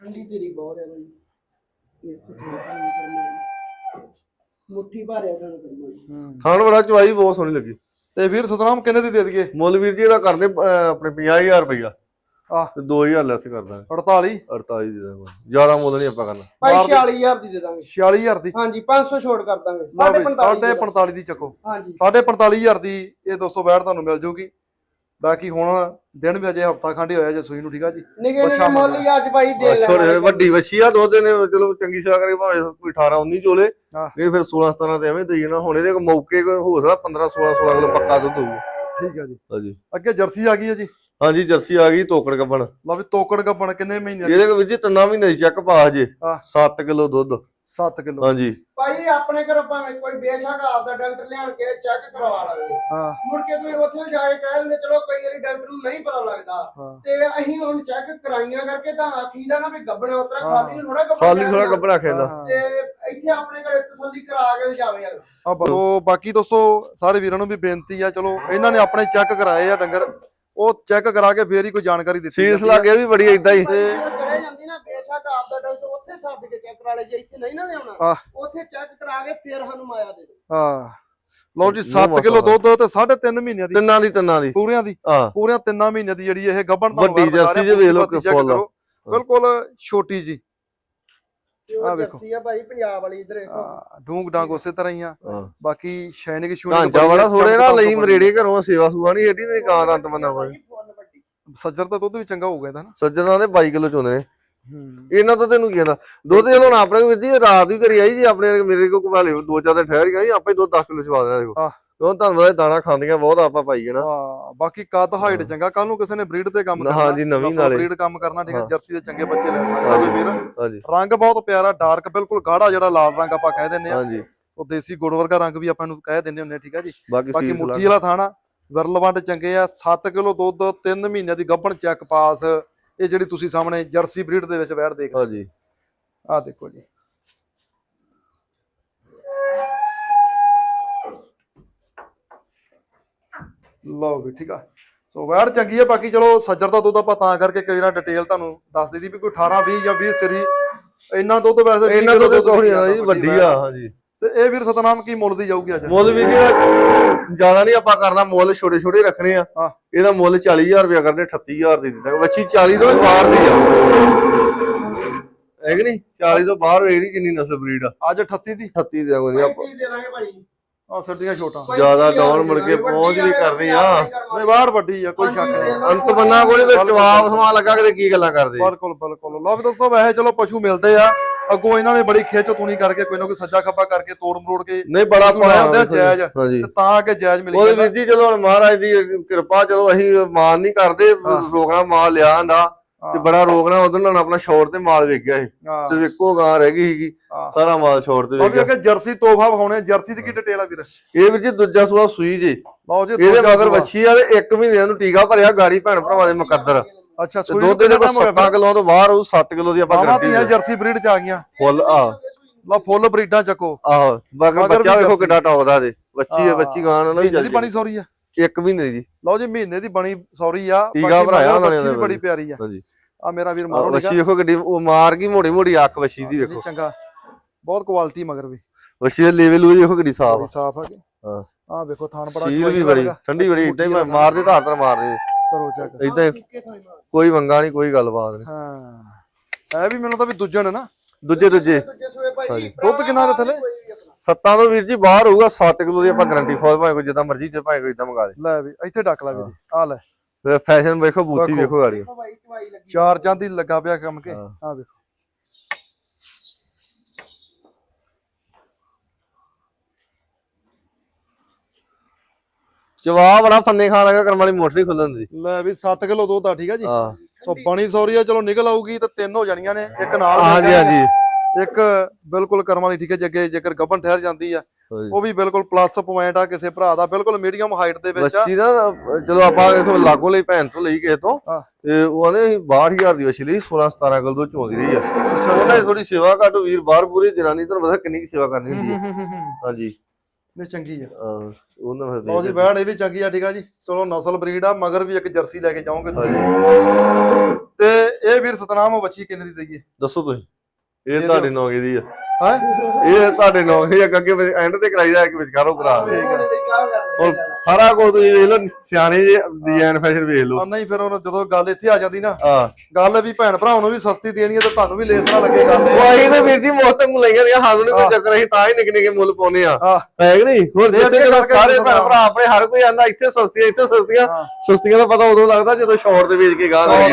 ਠੰਡੀ ਤੇਰੀ ਬਹੁਤ ਹੈ ਭਾਈ ਇਹ ਤਾਂ ਠੰਡੀ ਕਰਮ ਮੁੱਠੀ ਭਾਰਿਆ ਸਾਨੂੰ ਕਰਮ ਬੜਾ ਚਵਾਈ ਬਹੁਤ ਸੋਹਣੀ ਲੱਗੀ। ਤੇ ਵੀਰ ਸਤਨਾਮ ਕਿੰਨੇ ਦੀ ਦੇ ਦਈਏ? ਮੁੱਲ ਵੀਰ ਜੀ ਇਹਦਾ ਕਰਦੇ ਅਹ, ਆਪਣੇ 50000 ਰੁਪਇਆ ਆਹ। ਤੇ 2000 ਲੈਸ ਕਰ ਦਾਂਗੇ 48 48 ਦੇ ਦਾਂਗੇ ਜ਼ਿਆਦਾ ਮੁੱਲ ਨਹੀਂ ਆਪਾਂ ਕਰਨਾ। ਭਾਈ ਮਾਰ ਦੇ। 46000 ਦੀ ਦੇ ਦਾਂਗੇ। 46000 ਦੀ? ਹਾਂਜੀ 500 ਛੋੜ ਕਰ ਦਾਂਗੇ। ਲਓ ਵੀ 45 45 ਦੀ ਚੱਕੋ। ਹਾਂਜੀ। 45000 ਦੀ ਇਹ 262 ਤੁਹਾਨੂੰ ਮਿਲ ਜੂਗੀ। ਬਾਕੀ ਹੁਣ ਦਿਨ ਵੀ ਅਜੇ ਹਫਤਾ ਖੰਡ ਹੀ ਹੋਇਆ ਜੇ ਸੂਈ ਨੂੰ ਠੀਕ ਆ ਜੀ? ਨਿਕੇ ਨਿਕੇ ਮੁੱਲ ਹੀ ਅੱਜ ਭਾਈ ਦੇ ਛੋਟੇ ਲੈਣਾ ਵੱਡੀ ਵੱਛੀ ਆ ਦੋ ਦਿਨ ਚਲੋ ਚੰਗੀ ਸੇਵਾ ਕਰੇ ਭਾਵੇਂ ਕੋਈ 18 19 ਚੋਲੇ। ਇਹ ਫਿਰ 16 17 ਤੇ ਐਵੇਂ ਦੇਈ ਨਾ ਹੁਣ ਇਹਦੇ ਮੌਕੇ ਹੋ ਸਕਦਾ 15 16 16 ਕਿਲੋ ਪੱਕਾ ਦੁੱਧ ਹੋਊ ਠੀਕ ਆ ਜੀ। ਹਾਂਜੀ। ਅੱਗੇ ਜਰਸੀ ਆ ਗਈ ਹੈ ਜੀ? ਹਾਂਜੀ ਜਰਸੀ ਆ ਗਈ ਤੋਕੜ ਗੱਬਣ। ਲਓ ਵੀ ਤੋਕੜ ਗੱਬਣ ਕਿੰਨੇ ਮਹੀਨੇ ਇਹਦੇ ਜੀ ਤਿੰਨਾਂ ਮਹੀਨੇ ਦੀ ਚੈੱਕ ਪਾ ਜੇ ਹਾਂ। 7 ਕਿਲੋ ਦੁੱਧ। 7 ਕਿਲੋ। ਹਾਂਜੀ। ਭਾਈ ਆਪਣੇ ਘਰੋਂ ਭਾਵੇਂ ਕੋਈ ਬੇਸ਼ੱਕ ਆਪਦਾ ਡਾਕਟਰ ਲਿਆਣ ਕੇ ਚੈੱਕ ਕਰਵਾ ਲਵੇ। ਹਾਂ। ਮੁੜ ਕੇ ਤੁਸੀਂ ਉੱਥੇ ਜਾ ਕੇ ਕਹਿ ਦਿੰਦੇ ਚਲੋ ਕਈ ਵਾਰੀ ਡਾਕਟਰ ਨੂੰ ਨਹੀਂ ਪਤਾ ਲੱਗਦਾ। ਤੇ ਅਸੀਂ ਹੁਣ ਚੈੱਕ ਕਰਾਈਆਂ ਕਰਕੇ ਤਾਂ ਆਖੀਦਾ ਨਾ ਵੀ ਗੱਬਣਾ ਉਤਰਾ। ਖਾਦੀ ਨੂੰ ਥੋੜਾ ਗੱਬਣਾ ਖਾਲੀ ਥੋੜਾ ਗੱਬਣਾ ਖੇਦਾ। ਤੇ ਇੱਥੇ ਆਪਣੇ ਘਰੇ ਤਸੱਲੀ ਕਰਾ ਕੇ ਜਾਵੇ ਯਾਰ। ਆ ਬਲੋ ਬਾਕੀ ਦੋਸਤੋ ਸਾਰੇ ਵੀਰਾਂ ਨੂੰ ਵੀ ਬੇਨਤੀ ਆ ਚਲੋ ਇਹਨਾਂ ਨੇ ਆਪਣੇ ਚੈੱਕ ਕਰਾਏ ਆ ਡੰਗਰ। ਉਹ ਚੈੱਕ ਕਰਾ ਕੇ ਫੇਰ ਹੀ ਕੋਈ ਜਾਣਕਾਰੀ ਦਿੱਤੀ ਸੀਸ। ਲੱਗੇ ਵੀ ਬੜੀ ਇਦਾਂ ਹੀ। ਤੇ ਕਰੇ ਜਾਂਦੀ ਨਾ ਬੇਸ਼ੱਕ ਆਪਦਾ ਡਾਕਟਰ ਉੱਥੇ ਸੱਦ ਕੇ ਚੈੱਕ ਕਰਾ ਲੈ ਜੇ ਇੱਥੇ ਨਹੀਂ ਨਾ ਲਿਆਉਣਾ। ਆਹ। ਉੱਥੇ ਚੈੱਕ ਕਰਾ ਕੇ ਫਿਰ ਸਾਨੂੰ ਮਾਇਆ ਦੇ ਦਿਓ। ਹਾਂ ਲਓ ਜੀ ਨੌਂ 7 ਕਿਲੋ ਦੁੱਧ ਤੇ 3.5 ਮਹੀਨਿਆਂ ਦੀ। ਤਿੰਨਾਂ ਦੀ ਤਿੰਨਾਂ ਦੀ। ਪੂਰਿਆਂ ਦੀ। ਆ ਪੂਰਿਆਂ 3 ਮਹੀਨਿਆਂ ਦੀ ਜਿਹੜੀ ਇਹ ਗੱਭਣ ਦਾ ਵੱਡੀ ਜਰਸੀ ਜੇ ਵੇਖ ਲਓ ਕਿ ਫੁੱਲ। ਬਿਲਕੁਲ ਛੋਟੀ ਜੀ। ਆ ਆਹ ਵੇਖੋ। ਵੇਖੋ ਆ ਭਾਈ ਪੰਜਾਬ ਵਾਲੀ ਇਧਰ ਵੇਖੋ। ਢੂੰਗ ਡਾਂਗ ਉਸੇ ਤਰ੍ਹਾਂ ਹੀ ਆ। ਹਾਂ। ਬਾਕੀ ਸ਼ੈਨਿਕ ਸ਼ੂਨਿਕ ਢਾਂਚਾ ਬੜਾ ਥੋੜੇ ਨਾ ਲਈ ਮਰੇੜੇ ਘਰੋਂ ਸੇਵਾ ਸੂਆ ਨਹੀਂ ਏਡੀ ਨਹੀਂ ਕਾਂ ਰੰਤ ਬੰਨਾ ਕੋਈ। ਫੁੱਲ ਵੱਡੀ। ਸੱਜਰ ਦਾ ਦੁੱਧ ਵੀ ਚੰਗਾ ਹੋਊਗਾ ਇਹਦਾ ਨਾ। ਸੱਜਣਾ ਦੇ 22 ਕਿਲੋ ਚੋਂਦੇ ਨੇ ਇਹਨਾਂ ਤੋਂ ਤੈਨੂੰ ਕੀ ਕਹਿੰਦਾ? ਦੁੱਧ ਜਦੋਂ ਹੁਣ ਆਪਣੇ ਕੋਲ ਜੀ ਰਾਤ ਵੀ ਕਰੀ ਆਈ ਜੀ ਆਪਣੇ ਮੇਰੇ ਕੋਲ ਕਮਾ ਲਿਓ ਦੋ ਚਾਰ ਦਿਨ ਠਹਿਰ ਗਈ ਆਪੇ ਦੁੱਧ 10 ਕਿਲੋ ਚਵਾ ਦੇਣਾ ਦੇਖੋ। ਕਿਉਂ ਤੁਹਾਨੂੰ ਪਤਾ ਦਾਣਾ ਖਾਂਦੀਆਂ ਬਹੁਤ ਆਪਾਂ ਪਾਈਏ ਨਾ। ਹਾਂ ਬਾਕੀ ਕੱਦ ਹਾਈਟ ਚੰਗਾ ਕੱਲ ਨੂੰ ਕਿਸੇ ਨੇ ਬਰੀਡ ਤੇ ਕੰਮ ਕਰਨਾ ਹਾਂਜੀ, ਨਵੀਂ ਨਾਲੇ। ਬਰੀਡ ਕੰਮ ਕਰਨਾ ਠੀਕ ਹੈ ਹਾਂ। ਜਰਸੀ ਦੇ ਚੰਗੇ ਬੱਚੇ ਲੈ ਸਕਦਾ ਕੋਈ ਵੀਰ? ਹਾਂਜੀ। ਰੰਗ ਬਹੁਤ ਪਿਆਰਾ ਡਾਰਕ ਬਿਲਕੁਲ ਗਾੜਾ ਜਿਹੜਾ ਲਾਲ ਰੰਗ ਆਪਾਂ ਕਹਿ ਦਿੰਦੇ ਆ ਹਾਂਜੀ। ਉਹ ਦੇਸੀ ਗੁੜ ਵਰਗਾ ਰੰਗ ਵੀ ਆਪਾਂ ਨੂੰ ਕਹਿ ਦਿੰਦੇ ਹੁੰਦੇ ਆ ਠੀਕ ਆ ਜੀ। ਬਾਕੀ ਮੁੱਠੀ ਵਾਲਾ ਥਾਣਾ ਵਿਰਲਵੰਡ ਚੰਗੇ ਆ 7 ਕਿਲੋ ਦੁੱਧ 3 ਮਹੀਨਿਆਂ ਦੀ ਗੱਭਣ ਚੈੱਕ ਪਾਸ ਇਹ ਜਿਹੜੀ ਤੁਸੀਂ ਸਾਹਮਣੇ ਜਰਸੀ ਬਰੀਡ ਦੇ ਵਿੱਚ ਵੈੜ ਦੇਖ ਹਾਂਜੀ। ਆਹ ਦੇਖੋ ਜੀ। ਲਓ ਵੀ ਠੀਕ ਆ। ਸੋ ਵੈੜ ਚੰਗੀ ਹੈ ਬਾਕੀ ਚਲੋ ਸੱਜਰ ਦਾ ਦੁੱਧ ਆਪਾਂ ਤਾਂ ਕਰਕੇ ਕਈ ਵਾਰ ਡਿਟੇਲ ਤੁਹਾਨੂੰ ਦੱਸ ਦਿੱਤੀ ਵੀ ਕੋਈ 18 20 ਜਾਂ 20 ਸਰੀ ਇੰਨਾ ਦੁੱਧ ਵੈਸੇ 20 ਇਹਨਾਂ ਕਿਲੋ ਤੋਂ ਤਾਂ ਦੁੱਧ ਕੋਈ ਨਹੀਂ ਜੀ ਵੱਡੀ ਆ ਹਾਂਜੀ। ਤੇ ਇਹ ਵੀਰ ਸਤਨਾਮ ਕੀ ਮੁੱਲ ਦੀ ਜਾਊਗੀ ਅੱਜ? ਮੁੱਲ ਵੀ ਜ਼ਿਆਦਾ ਨਹੀਂ ਆਪਾਂ ਕਰਨਾ ਮੁੱਲ ਛੋਟੇ ਛੋਟੇ ਰੱਖਣੇ ਆ। ਇਹਦਾ ਮੁੱਲ 40000 ਰੁਪਇਆ ਕਰਦੇ 38000 ਦੀ ਦਿੱਤਾ। ਵੱਛੀ 40 ਤੋਂ ਬਾਹਰ ਦੀ ਆ। ਹੈ ਕਿ ਨਹੀਂ? 40 ਤੋਂ ਬਾਹਰ ਵੇਖ ਨਹੀਂ ਕਿੰਨੀ ਨਸਲ ਬਰੀਡ ਆ। ਅੱਜ 38 ਦੀ? 38 ਦੇ ਆਪਾਂ ਕੀ ਦੇ ਦਾਂਗੇ ਭਾਈ। ਆ ਸਰਦੀਆਂ ਛੋਟਾਂ। ਜ਼ਿਆਦਾ ਡਾਊਨ ਮੁੜ ਕੇ ਪਹੁੰਚ ਨਹੀਂ ਕਰਨੀ ਆ। ਨਹੀਂ ਬਾਹਰ ਵੱਡੀ ਆ ਕੋਈ ਸ਼ੱਕ ਨਹੀਂ। ਅੰਤ ਬੰਨਾ ਕੋਲੇ ਵਿੱਚ ਜਵਾਬ ਸਮਾ ਲੱਗਾ ਕਿਤੇ ਕੀ ਗੱਲਾਂ ਕਰਦੇ ਬਿਲਕੁਲ ਬਿਲਕੁਲ। ਲਓ ਵੀ ਦੋਸਤੋ ਵੈਸੇ ਚਲੋ ਪਸ਼ੂ ਮਿਲਦੇ ਆ। ਅੱਗੋਂ ਇਹਨਾਂ ਨੇ ਬੜੀ ਖੇਚ ਤੁਣੀ ਕਰਕੇ ਕੋਈ ਨਾ ਕੋਈ ਸੱਜਾ ਖੱਬਾ ਕਰਕੇ ਤੋੜ ਮਰੋੜ ਕੇ ਨਹੀਂ ਬੜਾ ਪਸ਼ੂ ਲੈ ਆਉਂਦੇ ਆ ਜਾਇਜ਼ ਤੇ ਤਾਂ ਕਿ ਜਾਇਜ਼ ਮਿਲ ਉਹਦੇ ਜਾਂਦਾ। ਵੀਰ ਜੀ ਜਦੋਂ ਹੁਣ ਮਹਾਰਾਜ ਦੀ ਕਿਰਪਾ ਚਲੋ ਅਸੀਂ ਮਾਨ ਨਹੀਂ ਕਰਦੇ। ਰੋਕਣਾ ਮਾਲ ਲਿਆ ਆਂਦਾ ਤੇ। ਬੜਾ ਰੋਕਣਾ ਉਦੋਂ ਨਾਲ ਆਪਣਾ ਸ਼ੌਰ ਤੇ ਮਾਲ ਵੇਚ ਗਿਆ ਸੀ ਸਿਰਫ ਇੱਕੋ ਗਾਂ ਰਹਿ ਗਈ ਸੀਗੀ। ਸਾਰਾ ਮਾਲ ਸ਼ੌਰ ਤੇ ਲਓ ਵੇਚ ਵੀ ਗਿਆ ਅੱਗੇ ਜਰਸੀ ਤੋਹਫਾ ਵਿਖਾਉਣੇ ਜਰਸੀ ਦੀ ਕੀ ਡਿਟੇਲ ਆ ਵੀਰ। ਇਹ ਵੀਰ ਜੀ ਦੂਜਾ ਸੂਆ ਸੂਈ ਜੀ। ਲਓ ਜੀ ਇਹਦੇ ਮਗਰ। ਵੱਛੀ ਆ ਤੇ ਇੱਕ ਮਹੀਨੇ ਨੂੰ ਟੀਕਾ ਭਰਿਆ ਗਾੜੀ ਭੈਣ ਭਰਾਵਾਂ ਦੇ ਮੁਕੱਦਰ। ਅੱਛਾ ਸੂਈ ਦੁੱਧ ਦੇ ਕੋਲ 7 ਕਿਲੋ ਤੋਂ ਬਾਹਰ ਉਹ 7 ਕਿਲੋ ਦੀ ਆਪਾਂ ਗਰੰਟੀ ਧੀਆਂ ਜਰਸੀ ਬਰੀਡ ਚ ਆ ਗਈਆਂ। ਫੁੱਲ ਆ। ਲਓ ਫੁੱਲ ਬਰੀਡਾਂ ਚੱਕੋ। ਆਹੋ ਮਗਰ ਬੱਚਾ ਵੇਖੋ। ਕਿੱਡਾ ਟੌਪਦਾ ਦੇ ਬੱਚੀ ਹੈ ਹਾਂ। ਬੱਚੀ ਗਾਂ ਨਾਲ ਵੀ ਮਹੀਨੇ ਦੀ ਚੱਲ ਬਣੀ ਸੌਰੀ ਆ। ਇੱਕ ਮਹੀਨੇ ਦੀ। ਲਓ ਜੀ ਮਹੀਨੇ ਦੀ ਬਣੀ ਸੌਰੀ ਆ। ਟੀਕਾ ਭਰਾਇਆ ਉਹਨਾਂ ਨੇ ਬੜੀ ਪਿਆਰੀ ਆ। ਹਾਂਜੀ। ਆ ਮੇਰਾ ਵੀਰ ਮਾਰੋ ਨਿਕਾ ਵੱਛੀ ਵੇਖੋ ਕਿੱਡੀ ਉਹ ਮਾਰ ਗਈ ਮੋੜੀ ਮੋੜੀ ਅੱਖ ਵੱਛੀ ਦੀ ਵੇਖੋ। ਚੰਗਾ। ਬਹੁਤ ਕੁਆਲਿਟੀ ਮਗਰ ਵੀ। ਵੱਛੀ ਦੇ ਲੈਵਲ ਉਹ ਵੇਖੋ ਕਿੱਡੀ ਸਾਫ਼ ਸਾਫ਼ ਆ ਕੇ ਹਾਂ। ਆ ਵੇਖੋ ਥਾਣ ਬੜਾ ਵੀ ਬੜੀ। ਠੰਡੀ ਬੜੀ ਇਦਾਂ ਹੀ ਮਾਰਦੇ ਤਾਂ ਹੱਥ ਨਾਲ ਮਾਰਦੇ। ਕਰੋ ਚੈੱਕ। ਇਦਾਂ ਕੋਈ ਮੰਗਾ ਨਹੀਂ ਕੋਈ ਗੱਲਬਾਤ ਨਹੀਂ ਹਾਂ। ਇਹ ਵੀ ਮੈਨੂੰ ਤਾਂ ਵੀ ਦੂਜਣ ਨਾ। ਦੂਜੇ ਦੂਜੇ। ਹਾਂਜੀ। ਦੁੱਧ ਕਿੰਨਾ ਦੇ ਥੱਲੇ? ਸੱਤਾਂ ਤੋਂ ਵੀਰ ਜੀ ਬਾਹਰ ਹੋਊਗਾ 7 ਕਿਲੋ ਦੀ ਆਪਾਂ ਗਾਰੰਟੀ ਫੌਜ ਭਾਵੇਂ ਕੋਈ ਜਿੱਦਾਂ ਮਰਜ਼ੀ ਤੇ ਭਾਵੇਂ ਕੋਈ ਇਦਾਂ ਮੰਗਾ ਲੇ। ਲੈ ਵੀ ਇੱਥੇ ਡੱਕ ਲੈ ਵੀ ਆ ਲੈ। ਫੈਸ਼ਨ ਵੇਖੋ ਬੂਥੀ ਵੇਖੋ। ਗਾੜੀ ਚਾਰ ਚਾਂਦੀ ਲੱਗਾ ਪਿਆ ਕੰਮ ਕੇ। ਆ ਵੇਖੋ। ਜਵਾਬ ਬੜਾ ਫੰਨੇ ਖਾਣ ਲੱਗਾ ਕਰਮ ਵਾਲੀ ਮੋਟਰ ਨਹੀਂ ਖੁੱਲਣ ਦੀ ਲੈ ਵੀ 7 ਕਿਲੋ ਦੁੱਧ ਆ ਠੀਕ ਆ ਜੀ? ਹਾਂ। ਸੋ ਬਣੀ ਸੌਰੀ ਆ ਚਲੋ ਨਿਕਲ ਆਊਗੀ ਤਾਂ ਤਿੰਨ ਹੋ ਜਾਣੀਆਂ ਨੇ ਇੱਕ ਨਾਲ ਹਾਂਜੀ ਹਾਂਜੀ। ਇੱਕ ਬਿਲਕੁਲ ਕਰਮ ਵਾਲੀ ਠੀਕ ਹੈ ਜੇ ਅੱਗੇ ਜੇਕਰ ਗੱਭਣ ਠਹਿਰ ਜਾਂਦੀ ਆ ਉਹ ਵੀ ਬਿਲਕੁਲ ਪਲੱਸ ਪੁਆਇੰਟ ਆ ਕਿਸੇ ਭਰਾ ਦਾ ਬਿਲਕੁਲ ਮੀਡੀਅਮ ਹਾਈਟ ਦੇ ਵਿੱਚ ਵੱਛੀ ਨਾ ਚਲੋ ਆਪਾਂ ਇਥੋਂ ਲਾਗੋ ਲਈ ਭੈਣ ਤੋਂ ਲਈ ਕਿਸੇ ਤੋਂ। ਤੇ ਉਹ ਆਨੇ 62000 ਦੀ ਵੱਛੀ ਲਈ 16 17 ਕਿਲੋ ਤੋਂ ਚੋਂਦੀ ਰਹੀ ਆ। ਉਹਨਾਂ ਥੋੜੀ ਸੇਵਾ ਘੱਟ ਵੀਰ ਬਾਹਰ ਪੂਰੀ ਜਨਾਨੀ ਤੁਹਾਨੂੰ ਪਤਾ ਕਿੰਨੀ ਕੁ ਸੇਵਾ ਕਰਨੀ ਹੁੰਦੀ ਹੈ। ਹਾਂਜੀ। ਨਹੀਂ ਚੰਗੀ ਆ। ਅਹ ਉਹਨਾਂ ਫਿਰ ਲਓ ਜੀ ਬੈੜ ਇਹ ਵੀ ਚੰਗੀ ਆ ਠੀਕ ਆ ਜੀ। ਚਲੋ ਨਸਲ ਬਰੀਡ ਆ ਮਗਰ ਵੀ ਇੱਕ ਜਰਸੀ ਲੈ ਕੇ ਜਾਓਗੇ ਤੁਸੀਂ। ਤੇ ਇਹ ਵੀਰ ਸਤਨਾਮ ਬੱਚੀ ਕਿੰਨੇ ਦੀ ਦਈਏ? ਦੱਸੋ ਤੁਸੀਂ। ਇਹ ਇਹ ਤੁਹਾਡੇ ਦੀ ਆ? ਹੈ? ਇਹ ਤੁਹਾਡੇ ਨੌਗੇ ਆ ਅੱਗੇ ਐਂਡ ਤੇ ਕਰਾਈਦਾ ਇੱਕ ਵਿਚਕਾਰੋਂ ਕਰਾ ਦੇ ਠੀਕ ਆ ਹੁਣ ਸਾਰਾ ਕੁਝ ਤੁਸੀਂ ਵੇਖ ਲਓ ਸਿਆਣੇ ਜੇ ਡਿਜ਼ਾਈਨ ਫੈਸ਼ਨ ਵੇਖ ਲਓ। ਆ ਨਹੀਂ ਫਿਰ ਉਹ ਜਦੋਂ ਗੱਲ ਇੱਥੇ ਆ ਜਾਂਦੀ ਨਾ ਗੱਲ ਵੀ ਭੈਣ ਭਰਾਵਾਂ ਨੂੰ ਵੀ ਸਸਤੀ ਦੇਣੀ ਹੈ ਤੇ ਤੁਹਾਨੂੰ ਵੀ ਲੇਸ ਨਾ ਲੱਗੇ ਗੱਲ ਉਹ ਇਹ ਆਈ ਤੇ ਵੀਰ ਜੀ ਮੁਫਤ ਨੂੰ ਲਈਆਂ ਨੇ ਸਾਨੂੰ ਨੀ ਕੋਈ ਚੱਕਰ ਅਸੀਂ ਤਾਂ ਹੀ ਨਿੱਕੇ ਨਿੱਕੇ ਮੁੱਲ ਪਾਉਨੇ ਆ ਹੈ। ਕਿ ਨਹੀਂ? ਹੁਣ ਦੇ ਜਿੱਥੇ ਕਰਕੇ ਸਾਰੇ। ਭੈਣ ਭਰਾ ਆਪਣੇ ਹਰ ਕੋਈ ਆਂਦਾ ਇੱਥੇ ਸਸਤੀਆਂ ਇੱਥੇ ਸਸਤੀਆਂ ਹਾਂ। ਸਸਤੀਆਂ ਦਾ ਪਤਾ ਉਦੋਂ ਲੱਗਦਾ ਜਦੋਂ ਸ਼ਾਰਟ ਤੇ ਵੇਚ ਕੇ ਗਾਹ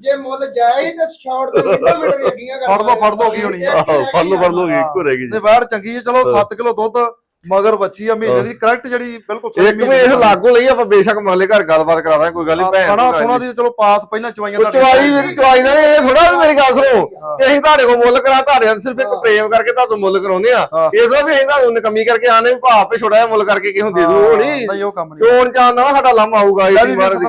ਜੇ ਮੁੱਲ ਜਾਏ ਤੇ ਸ਼ਾਰਟ ਤੇ ਮਿੰਟੋ ਮਿੰਟ ਵੇਖੀਆਂ ਫੜ ਲਓ, ਫੜ ਲਓ ਕੀ ਹੋਣੀ ਆ। ਆਹੋ ਫੜ ਲਓ ਫੜ ਲਓ ਇੱਕੋ ਰਹਿ ਗਈ ਤੇ ਜੀ ਵੈੜ ਚੰਗੀ ਹੈ ਚਲੋ 7 ਕਿਲੋ ਦੁੱਧ ਮਗਰ ਬੱਚੀ ਆ ਮਹੀਨੇ ਦੀ ਕਰੈਕਟ ਜਿਹੜੀ ਬਿਲਕੁਲ ਸਹੀ ਇੱਕ ਵੀ ਇਹ ਲਾਗੂ ਲਈ ਆਪਾਂ ਬੇਸ਼ੱਕ ਮਾਲੇ ਘਰ ਗੱਲਬਾਤ ਕਰਾ ਦਾਂਗੇ ਕੋਈ ਗੱਲ ਨਹੀਂ ਭੈਣ ਖਾਣਾ ਸੋਨਾ ਦੀ। ਦੀ ਚਲੋ ਪਾਸ ਪਹਿਲਾਂ ਚਵਾਈਆਂ ਉਹ ਚਵਾਈ ਵੀ ਚਵਾਈ ਨਾਲ ਇਹ ਥੋੜਾ ਵੀ ਮੇਰੀ ਗੱਲ ਸੁਣੋ। ਅਸੀਂ ਤੁਹਾਡੇ ਕੋਲ ਮੁੱਲ ਕਰਾ ਤੁਹਾਡੇ ਨਾਲ ਸਿਰਫ ਇੱਕ ਪ੍ਰੇਮ ਕਰਕੇ ਤੁਹਾਨੂੰ ਮੁੱਲ ਕਰਾਉਂਦੇ ਆ। ਹਾਂ। ਇਹ ਤਾਂ ਵੀ ਅਸੀਂ ਤੁਹਾਨੂੰ ਨਕਮੀ ਕਰਕੇ ਆਨੇ ਵੀ ਭਾਅ ਆਪੇ ਛੋੜਾ ਮੁੱਲ ਕਰਕੇ ਕਿਹਨੂੰ ਦੇ ਦੂ ਉਹ ਨਹੀਂ। ਨਹੀਂ ਉਹ ਕੰਮ ਨਹੀਂ। ਚੋਣ ਚਾਹੁੰਦਾ ਨਾ ਸਾਡਾ ਲਾਮਾ ਆਊਗਾ ਵੀ ਵਾਰ ਦੀ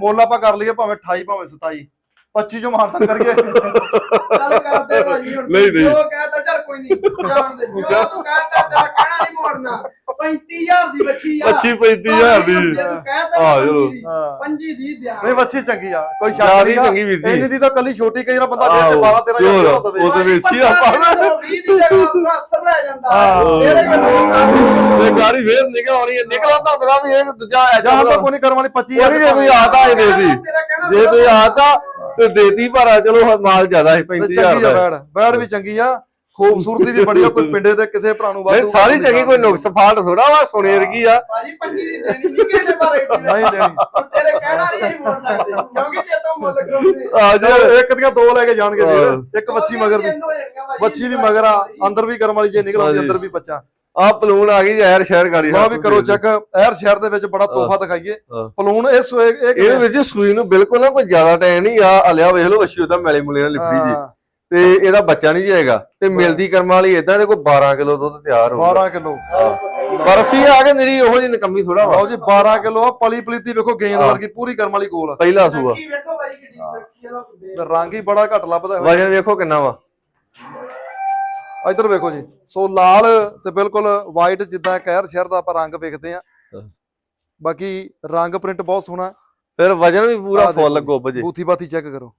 ਮੁੱਲ ਆਪਾਂ ਕਰ ਲਈਏ ਭਾਵੇਂ 28 ਭਾਵੇਂ 27 25 ਜੋ ਮਾਨਤਨ ਕਰਕੇ। ਚੱਲ ਕਰਦੇ ਭਾਜੀ ਹੁਣ ਨਹੀਂ, ਨਹੀਂ। ਜੋ ਕਹਤਾ ਚੱਲ ਕੋਈ ਨਹੀਂ ਜਾਣ ਦੇ। ਜੋ ਤੂੰ ਕਹਤਾ ਤੇਰਾ ਕਹਿਣਾ ਨਹੀਂ ਮੋੜਨਾ। 35000 ਦੀ ਬੱਚੀ ਆ। ਬੱਚੀ 35000 ਦੀ। ਜੇ ਤੂੰ ਕਹਿ ਤਾ ਹਾਂ, ਚਲੋ। ਹਾਂ। ਪੰਜੀ ਦੀ ਦਿਆ। ਨਹੀਂ ਵੱਛੀ ਚੰਗੀ ਆ ਕੋਈ ਸ਼ੱਕ ਜ਼ਿਆਦਾ ਨਹੀਂ ਚੰਗੀ ਵੀਰ ਜੀ। ਇੰਨੀ ਦੀ ਤਾਂ ਕੱਲੀ ਛੋਟੀ ਕਈ ਵਾਰ ਬੰਦਾ ਵੇਚ ਆਹੋ, 12 13 ਹੋਰ, ਹਜ਼ਾਰ ਦਾ ਉਹ ਤਾਂ ਵੇਚੀ ਆ ਆਪਾਂ। 20 ਦੀ ਜਗ੍ਹਾ ਅਸਰ ਲੈ ਜਾਂਦਾ। ਹਾਂ। ਕੋਲ ਤੇ ਗਾੜੀ ਫੇਰ ਨਿਕਲ ਆਉਣੀ ਹੈ। ਨਿਕਲ ਆਉਂਦਾ ਮੇਰਾ ਵੀ ਇਹ ਦੂਜਾ ਐ ਜਾਂ ਤਾਂ ਕੋਈ ਨਹੀਂ ਕਰਮ ਵਾਲੀ 25 ਕੋਈ ਨਹੀਂ ਕੋਈ ਆਦਾ ਹੀ ਦੇ ਦੀ ਕਹਿਣਾ ਜੇ ਤੁਸੀਂ ਆਦਾ ਤੇ ਦੇਤੀ ਪਰ ਚਲੋ ਮਾਲ ਜ਼ਿਆਦਾ ਹੈ ਤੇ 35000 ਚੰਗੀ ਆ ਦਾ। ਬੈੜ ਬੈੜ ਵੀ ਚੰਗੀ ਆ ਖੂਬਸੂਰਤੀ ਵੀ ਬੜੀ ਆ ਕੋਈ ਪਿੰਡੇ ਦੇ ਕਿਸੇ ਭਰਾ ਨੂੰ ਨਹੀਂ ਸਾਰੀ ਚੰਗੀ ਕੋਈ ਨੁਕਸ ਫਾਲਟ ਥੋੜਾ ਵਾ ਸੋਨੇ ਵਰਗੀ ਆ। ਭਾਜੀ ਪੰਜੀ ਦੀ ਦੇਣੀ ਨਹੀਂ ਕਿਹਨੇ ਬਾਰੇ ਨਹੀਂ ਦੇਣੀ। ਤੇਰੇ ਕਹਿਣਾ ਨਹੀਂ ਮੋੜ ਸਕਦੇ ਕਿਉਂਕਿ ਜੇ ਤੂੰ ਮੁੱਲ ਕਰਾਉਂਦੇ। ਆ ਚਲੋ ਇੱਕ ਦੀਆਂ ਦੋ ਲੈ ਕੇ ਜਾਣਗੇ ਵੀਰ ਇੱਕ ਵੱਛੀ ਮਗਰ ਵੀ। ਵੱਛੀ ਵੀ ਮਗਰ ਆ ਅੰਦਰ ਵੀ ਕਰਮ ਵਾਲੀ ਜੇ ਨਿਕਲ ਆਉਂਦੀ। ਅੰਦਰ ਵੀ ਬੱਚਾ। ਆ ਪਲੂਨ ਆ ਗਈ ਜ਼ਹਿਰ ਸ਼ਹਿਰ ਗਾੜੀ ਲਓ ਵੀ ਕਰੋ ਚੈੱਕ ਐਰ ਸ਼ਹਿਰ ਦੇ ਵਿੱਚ ਬੜਾ ਤੋਹਫਾ ਦਿਖਾਈਏ। ਹਾਂ। ਪਲੂਣ ਇਹ ਸੋਏ ਇਹ ਵਿੱਚ ਸੂਈ ਨੂੰ ਬਿਲਕੁਲ ਨਾ ਕੋਈ ਜ਼ਿਆਦਾ ਟਾਈਮ ਨਹੀਂ ਆ ਹਲਿਆ ਵੇਖ ਲਓ ਵਸ਼ੀ ਉਹਦਾ ਮੈਲੇ ਮੁਲੇ ਨਾਲ ਲਿਪੜੀ ਜੀ। ਤੇ ਇਹਦਾ ਬੱਚਾ ਨਹੀਂ ਜਾਏਗਾ ਤੇ ਮਿਲਦੀ ਕਰਮਾਂ ਵਾਲੀ ਇਦਾਂ ਦੇ ਕੋਈ 12 ਕਿਲੋ ਦੁੱਧ ਤਿਆਰ ਹੋ 12 ਕਿਲੋ। ਬਰਫੀ ਆ ਕੇ ਨਿਰੀ ਉਹੋ ਜੀ ਨਕਮੀ ਥੋੜਾ ਵਾ। ਜੀ 12 ਕਿਲੋ ਆ ਪਲੀ ਪਲੀਤੀ ਵੇਖੋ ਗੇਂਦ ਵਰਗੀ ਪੂਰੀ ਕਰਮ ਵਾਲੀ ਗੋਲ ਪਹਿਲਾ ਸੂਆ। ਵੇਖੋ ਭਾਈ ਕਿੱਡੀ ਸੁਰੱਖੀ ਆ ਨਾ ਰੰਗ ਹੀ ਬੜਾ ਘੱਟ ਲੱਭਦਾ। ਵਜਨ ਵੇਖੋ ਕਿੰਨਾ ਵਾ। ਇੱਧਰ ਵੇਖੋ ਜੀ। ਸੋ ਲਾਲ ਤੇ ਬਿਲਕੁਲ ਵਾਈਟ ਜਿੱਦਾਂ ਕਹਿਰ ਸ਼ਹਿਰ ਦਾ ਆਪਾਂ ਰੰਗ ਵੇਖਦੇ ਆ। ਬਾਕੀ ਰੰਗ ਪ੍ਰਿੰਟ ਬਹੁਤ ਸੋਹਣਾ। ਫਿਰ ਵਜਨ ਵੀ ਪੂਰਾ ਫੁੱਲ ਗੁੱਬ ਜੇ। ਬੂਥੀ ਬਾਥੀ ਚੈੱਕ ਕਰੋ।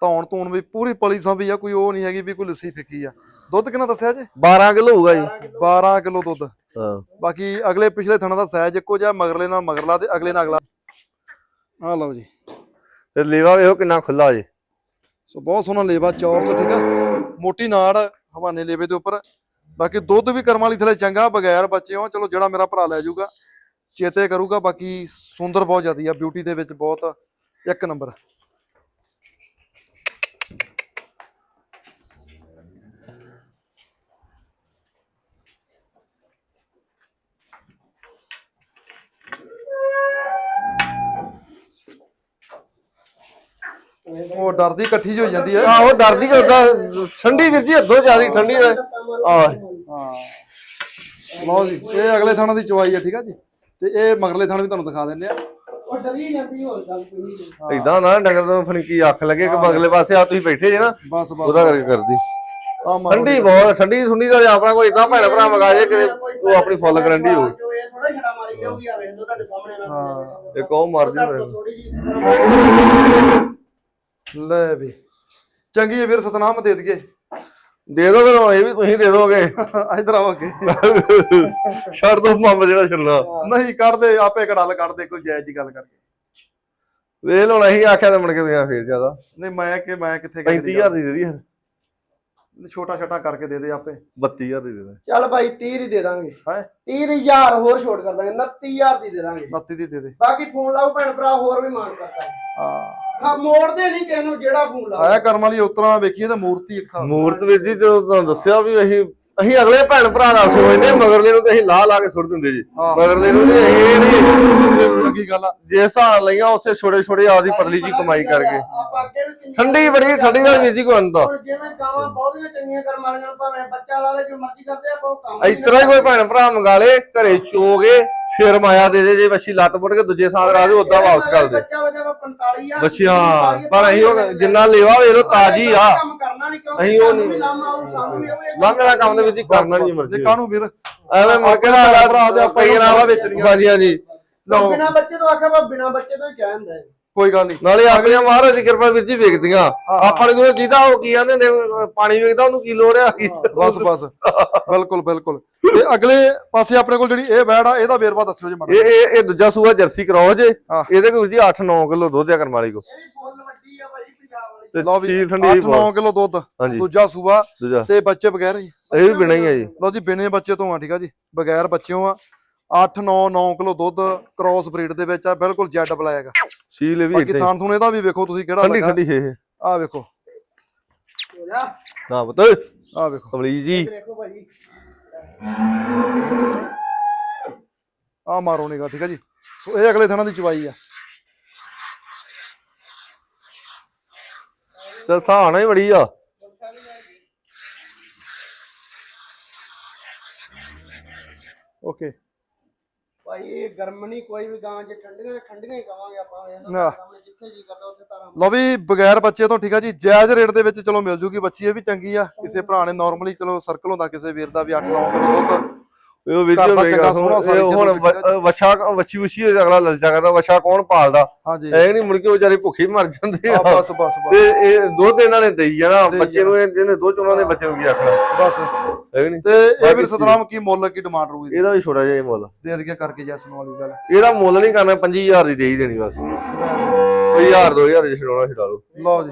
ਧੌਣ ਧੂਣ ਵੀ ਪੂਰੀ ਪਲੀ ਸਾਂਭੀ ਆ ਕੋਈ ਉਹ ਨਹੀਂ ਹੈਗੀ ਵੀ ਕੋਈ ਲੱਸੀ ਫਿੱਕੀ ਆ। ਦੁੱਧ ਕਿੰਨਾ ਦੱਸਿਆ ਜੀ? 12 ਕਿਲੋ ਹੋਊਗਾ ਜੀ। 12 ਕਿਲੋ। ਦੁੱਧ। ਹਾਂ। ਬਾਕੀ ਅਗਲੇ ਪਿਛਲੇ ਥਣਾ ਦਾ ਸਾਈਜ਼ ਇੱਕੋ ਜਿਹਾ ਮਗਰਲੇ ਨਾਲ ਮਗਰਲਾ ਤੇ ਅਗਲੇ ਨਾਲ ਅਗਲਾ। ਆ ਲਓ ਜੀ। ਤੇ ਲੇਵਾ ਵੇਖੋ ਕਿੰਨਾ ਖੁੱਲਾ ਜੇ। ਸੋ ਬਹੁਤ ਸੋਹਣਾ ਲੇਵਾ ਚੌਰਸ ਠੀਕ ਆ। ਮੋਟੀ ਨਾੜ ਹਵਾਨੇ ਲੇਵੇ ਦੇ ਉੱਪਰ। ਬਾਕੀ ਦੁੱਧ ਵੀ ਕਰਮ ਵਾਲੀ ਥਲੇ ਚੰਗਾ, ਬਗੈਰ ਬੱਚੇ ਹੋ ਚਲੋ ਜਿਹੜਾ ਮੇਰਾ ਭਰਾ ਲੈ ਜਾਊਗਾ, ਚੇਤੇ ਕਰੂਗਾ। ਬਾਕੀ ਸੁੰਦਰ ਬਹੁਤ ਜ਼ਿਆਦੀ ਆ ਬਿਊਟੀ ਦੇ ਵਿੱਚ ਬਹੁਤ। ਇੱਕ ਨੰਬਰ। ਉਹ ਡਰਦੀ ਇਕੱਠੀ ਹੋ ਜਾਂਦੀ ਹੈ। ਆਹੋ ਡਰਦੀ ਉਦਾਂ ਠੰਡੀ ਵੀਰ ਜੀ ਹੱਦੋਂ ਜ਼ਿਆਦੀ ਠੰਡੀ ਆ ਆਹ। ਹਾਂ। ਲਓ ਜੀ ਇਹ ਅਗਲੇ ਥਾਣਾ ਦੀ ਚਵਾਈ ਹੈ ਠੀਕ ਆ ਜੀ? ਤੇ ਇਹ ਮਗਰਲੇ ਥਾਣਾ ਵੀ ਤੁਹਾਨੂੰ ਦਿਖਾ ਦਿੰਦੇ ਆ। ਉਹ ਡਰੀ ਜਾਂਦੀ ਹੋਰ ਗੱਲ ਕੋਈ ਨਹੀਂ ਇਦਾਂ ਨਾ ਡੰਗਰ ਤੋਂ ਫਨਕੀ ਅੱਖ ਲੱਗੇ ਕਿ ਅਗਲੇ ਪਾਸੇ ਆ ਤੁਸੀਂ ਬੈਠੇ ਜੇ ਨਾ ਬਸ ਬਸ। ਉਹਦਾ ਕਰਕੇ ਕਰਦੀ। ਠੰਡੀ ਬਹੁਤ ਠੰਡੀ ਸੁੰਡੀ ਦਾ ਆਪਣਾ ਕੋਈ ਇਦਾਂ ਭੈਣ ਭਰਾ ਮਗਾ ਜੇ ਕਿ ਉਹ ਆਪਣੀ ਫੁੱਲ ਗਰੰਟੀ ਹੋ ਇਹ ਨਾ। ਹਾਂ। ਉਹ ਮਰਦੀ ਜੀ ਲੈ ਵੀ। ਚੰਗੀ ਹੈ ਵੀਰ ਸਤਨਾਮ ਦੇ ਦਈਏ। ਦੇ ਦੋ ਫਿਰ ਇਹ ਵੀ ਤੁਸੀਂ ਦੇ ਦੋਗੇ। ਇਧਰ ਆਓ ਅੱਗੇ। ਛੱਡ ਦੋ ਮੰਮ ਜਿਹੜਾ ਛੱਡਣਾ ਨਹੀਂ ਕਰਦੇ ਆਪੇ ਕੜਾਲ ਕੱਢਦੇ ਕੋਈ ਜਾਇਜ਼ ਜੀ ਗੱਲ ਕਰਕੇ। ਵੇਖ ਲਓ ਅਸੀਂ ਆਖਿਆ ਤਾਂ ਮੁੜ ਕੇ ਫੇਰ ਜ਼ਿਆਦਾ। ਨਹੀਂ ਮੈਂ ਕਿ ਮੈਂ ਕਿੱਥੇ ਗੱਲ 35000 ਦੀ ਦੇ ਦੀ ਯਾਰ ਛੋਟਾ ਛੋਟਾ ਕਰਕੇ ਦੇ ਦੇ ਆਪੇ। 32000 ਦੀ ਦੇ ਦੇ। ਚੱਲ ਭਾਈ 30 ਦੀ ਦੇ ਦਾਂਗੇ। ਹੈ? 30000 ਹੋਰ ਛੋਟ ਕਰ ਦਾਂਗੇ 29000 ਦੀ ਦੇ ਦਾਂਗੇ। 29 ਦੀ ਦੇ ਦੇ। ਬਾਕੀ ਫੋਨ ਲਾਓ ਭੈਣ ਭਰਾ ਹੋਰ ਵੀ ਮਾਨ ਕਰਦਾ ਹਾਂ। ਹਾਂ ਮੋੜਦੇ ਨਹੀਂ ਕਿਸੇ ਨੂੰ ਜਿਹੜਾ ਫੋਨ ਲਾਓ। ਆਇਆ ਕਰਮ ਵਾਲੀ ਉਤਰਾ ਵੇਖੀਏ ਤਾਂ ਮੂਰਤੀ ਇੱਕ ਹਿਸਾਬ ਮੂਰਤ ਵੀਰ ਜੀ ਜਦੋਂ ਤੁਹਾਨੂੰ ਦੱਸਿਆ ਵੀ ਅਸੀਂ ਅਸੀਂ ਅਗਲੇ ਭੈਣ ਭਰਾ ਦਾ ਸੋਚਦੇ ਮਗਰਲੇ ਨੂੰ ਤੇ ਅਸੀਂ ਲਾ ਲਾ ਕੇ ਸੁੱਟ ਦਿੰਦੇ ਜੀ। ਮਗਰਲੇ ਨੂੰ ਤੇ ਇਹ ਨਹੀਂ ਚੰਗੀ ਗੱਲ ਆ। ਜੇ ਹਿਸਾਬ ਲਈਆਂ ਉਸੇ ਛੋਟੇ ਛੋਟੇ ਆਦੀ ਪਤਲੀ ਜੀ ਕਮਾਈ ਕਰਕੇ। ਠੰਡੀ ਬੜੀ ਠੰਡੀ ਦਾ ਵੀਰ ਜੀ ਕੋਈ ਅੰਦਾ ਜਿਵੇਂ ਗਾਵਾਂ ਬਹੁਤੀਆਂ ਚੰਗੀਆਂ ਕਰਮ ਵਾਲੀਆਂ ਨੂੰ ਭਾਵੇਂ ਬੱਚਾ ਲਾ ਲੈ ਜੋ ਮਰਜ਼ੀ ਕਰਦੇ ਆ ਉਹ ਕੰਮ ਇਸ ਤਰ੍ਹਾਂ ਹੀ ਕੋਈ ਭੈਣ ਭਰਾ ਮੰਗਾ ਲੇ ਘਰੇ ਚੋਗੇ ਫਿਰ ਮਾਇਆ ਦੇ ਦੇ ਜੇ ਵੱਛੀ ਲੱਤ ਮੁੜ ਕੇ ਦੂਜੇ ਸਾਲ ਦੇ ਉਦਾਂ ਵਾਪਸ ਕਰ ਦੇ। ਬੱਚਾ ਵਜਾ 45000 ਬੱਚੀਆਂ ਪਰ ਅਸੀਂ ਉਹ ਜਿੰਨਾ ਲੇਵਾ ਵੇਖ ਲੋ ਤਾਜੀ ਆ। ਕੰਮ ਕਰਨਾ ਨਹੀਂ ਕਿਉਂਕਿ ਅਸੀਂ ਉਹ ਵੀ ਨਹੀਂ- ਲਾਮਾ ਵੀ ਦਾ ਕੰਮ ਦੇ ਵਿੱਚ ਹੀ ਕਰਨਾ ਨਹੀਂ ਜੇ ਮਰਜ਼ੀ। ਕਾਹਨੂੰ ਵੀਰ ਐਵੇਂ ਮੁੜ ਕੇ ਨਾ ਭਰਾ ਦੇ ਆਪਾਂ ਕਈ ਰਾਵਾਂ ਵੇਚਣੀਆਂ। ਹਾਂਜੀ ਹਾਂਜੀ। ਲਓ। ਬਿਨਾ ਬੱਚੇ ਤੋਂ ਆਖਿਆ ਵਾ ਬਿਨਾ ਬੱਚੇ ਤੋਂ ਹੀ ਕਹਿ ਹੁੰਦਾ ਹੈ ਕੋਈ ਗੱਲ ਨਹੀਂ। ਨਾਲੇ ਆਪਣੀਆਂ ਮਹਾਰਾਜ ਦੀ ਕਿਰਪਾ ਵੀਰ ਜੀ ਵੇਖਦੀਆਂ। ਆਪਾਂ ਨੂੰ ਜਿਹਦਾ ਉਹ ਕੀ ਨੇ ਪਾਣੀ ਵੇਖਦਾ ਉਹਨੂੰ ਕੀ ਲੋੜ ਆ? ਬਸ ਬਸ। ਬਿਲਕੁਲ ਬਿਲਕੁਲ। ਤੇ ਅਗਲੇ ਪਾਸੇ ਆਪਣੇ ਕੋਲ ਜਿਹੜੀ ਇਹ ਬੈੜ ਆ ਇਹਦਾ ਵੇਰਵਾ ਦੱਸਿਓ ਜੀ ਮਾੜਾ ਇਹ ਇਹ ਦੂਜਾ ਸੂਆ ਜਰਸੀ ਕਰਾਓ ਜੇ। ਇਹਦੇ ਕੋਲ ਜੀ 8-9 ਕਿਲੋ ਦੁੱਧ ਆ ਕਰਮਾਲੀ ਕੋ ਇਹ ਵੀ ਫੁੱਲ ਵੱਡੀ ਆ ਭਾਈ ਪੰਜਾਬ ਵਾਲੀ। ਤੇ ਲਓ ਵੀ ਸੀਲ ਠੰਡੀ 8-9 ਕਿਲੋ ਦੁੱਧ ਦੂਜਾ ਸੂਆ ਤੇ ਬੱਚੇ ਬਗੈਰ ਜੀ ਇਹ ਵੀ ਬਿਨਾ ਹੀ ਆ ਜੀ। ਲਓ ਜੀ ਬਿਨੇ ਬੱਚੇ ਤੋਂ ਆ ਠੀਕ ਆ ਜੀ। ਬਗੈਰ ਬੱਚਿਓ ਆ। 8-9 9 ਕਿਲੋ ਦੁੱਧ ਕ੍ਰਾਸ ਬਰੀਡ ਦੇ ਵਿੱਚ ਆ ਬਿਲਕੁਲ ਜੈਡ ਬਲੈਕ ਸੀਲ ਵੀ ਇੱਥੇ ਥੂਣ ਇਹਦਾ ਵੀ ਵੇਖੋ ਤੁਸੀਂ ਕਿਹੜਾ ਠੰਡੀ ਲੱਗਾ। ਠੰਡੀ ਹੈ ਇਹ। ਆ ਵੇਖੋ। ਹੋ ਨਾ ਪੁੱਤ। ਆ ਵੇਖੋ। ਕਬਲੀ ਜੀ। ਆ ਮਾਰੋ ਨਿਗਾ ਠੀਕ ਆ ਜੀ। ਸੋ ਇਹ ਅਗਲੇ ਥਾਣਾ ਦੀ ਚਵਾਈ ਆ। ਚਲ ਸਾਹਣਾ ਹੀ ਬੜੀ ਆ। ਓਕੇ। ਭਾਈ ਇਹ ਗਰਮ ਨਹੀਂ ਕੋਈ ਵੀ ਗਾਂ ਜੇ ਠੰਡੀਆਂ ਠੰਡੀਆਂ ਹੀ ਕਵਾਂਗੇ ਆਪਾਂ। ਇਹ ਆਹ। ਸਾਹਮਣੇ ਜਿੱਥੇ ਜੀ ਕਰਦਾ ਉੱਥੇ ਤਾਰਾਂ ਲਓ ਵੀ ਬਗੈਰ ਬੱਚੇ ਤੋਂ ਠੀਕ ਆ ਜੀ ਜਾਇਜ਼ ਰੇਟ ਦੇ ਵਿੱਚ ਚਲੋ ਮਿਲ ਜੂਗੀ ਬੱਚੀ ਇਹ ਵੀ ਚੰਗੀ ਆ। ਕਿਸੇ ਭਰਾ ਨੇ ਨਾਰਮਲੀ ਚਲੋ ਸਰਕਲ ਹੁੰਦਾ ਕਿਸੇ ਵੀਰ ਦਾ ਵੀ 8-9 ਕਿਲੋ ਦੁੱਧ। ਉਹ ਵਿੱਚ ਘਰ ਦਾ ਚੰਗਾ ਗੱਲ ਸੋਹਣਾ ਸੁਣੋ, ਇਹ ਸਾਰੀ ਹੁਣ ਜਦੋਂ ਵ- ਵਛਾ ਵਛੀ ਵਛੀ ਅਗਲਾ ਲਲਚਾ ਕਰਦਾ ਵਛਾ ਕੌਣ ਪਾਲਦਾ? ਹਾਂਜੀ। ਐ ਨਹੀਂ ਮੁੜ ਕੇ ਵਿਚਾਰੇ ਭੁੱਖੇ ਮਰ ਜਾਂਦੇ ਆ। ਆ ਬਸ ਬਸ ਬਸ। ਤੇ ਇਹ ਦੁੱਧ ਇਹਨਾਂ ਨੇ ਦੇਈ ਜਾਣਾ ਦੇਈ ਬੱਚੇ ਨੂੰ ਇਹ- ਜਿਹਨੇ ਦੁੱਧ ਚੋਣਾ ਦੇ ਬੱਚੇ ਨੂੰ ਕੀ ਆਖਣਾ? ਬਸ। ਹੈ ਕਿ ਨਹੀਂ? ਤੇ ਇਹ ਬਾਕੀ ਵੀਰ ਸਤਨਾਮ ਕੀ ਮੁੱਲ ਕੀ ਡਿਮਾਂਡ ਰਹੂਗੀ? ਇਹਦਾ ਵੀ ਛੋਟਾ ਜਿਹਾ ਹੀ ਮੁੱਲ। ਦੇ ਦਈਏ ਕਰਕੇ ਜੈਸਨ ਵਾਲੀ ਗੱਲ। ਇਹਦਾ ਮੁੱਲ ਨਹੀਂ ਕਰਨਾ 25000 ਦੀ ਦੇ ਹੀ ਦੇਣੀ ਬਸ। ਕੋਈ 1000 2000 ਜੇ ਛਡਾਉਣਾ ਛਡਾ ਲਓ। ਲਓ ਜੀ।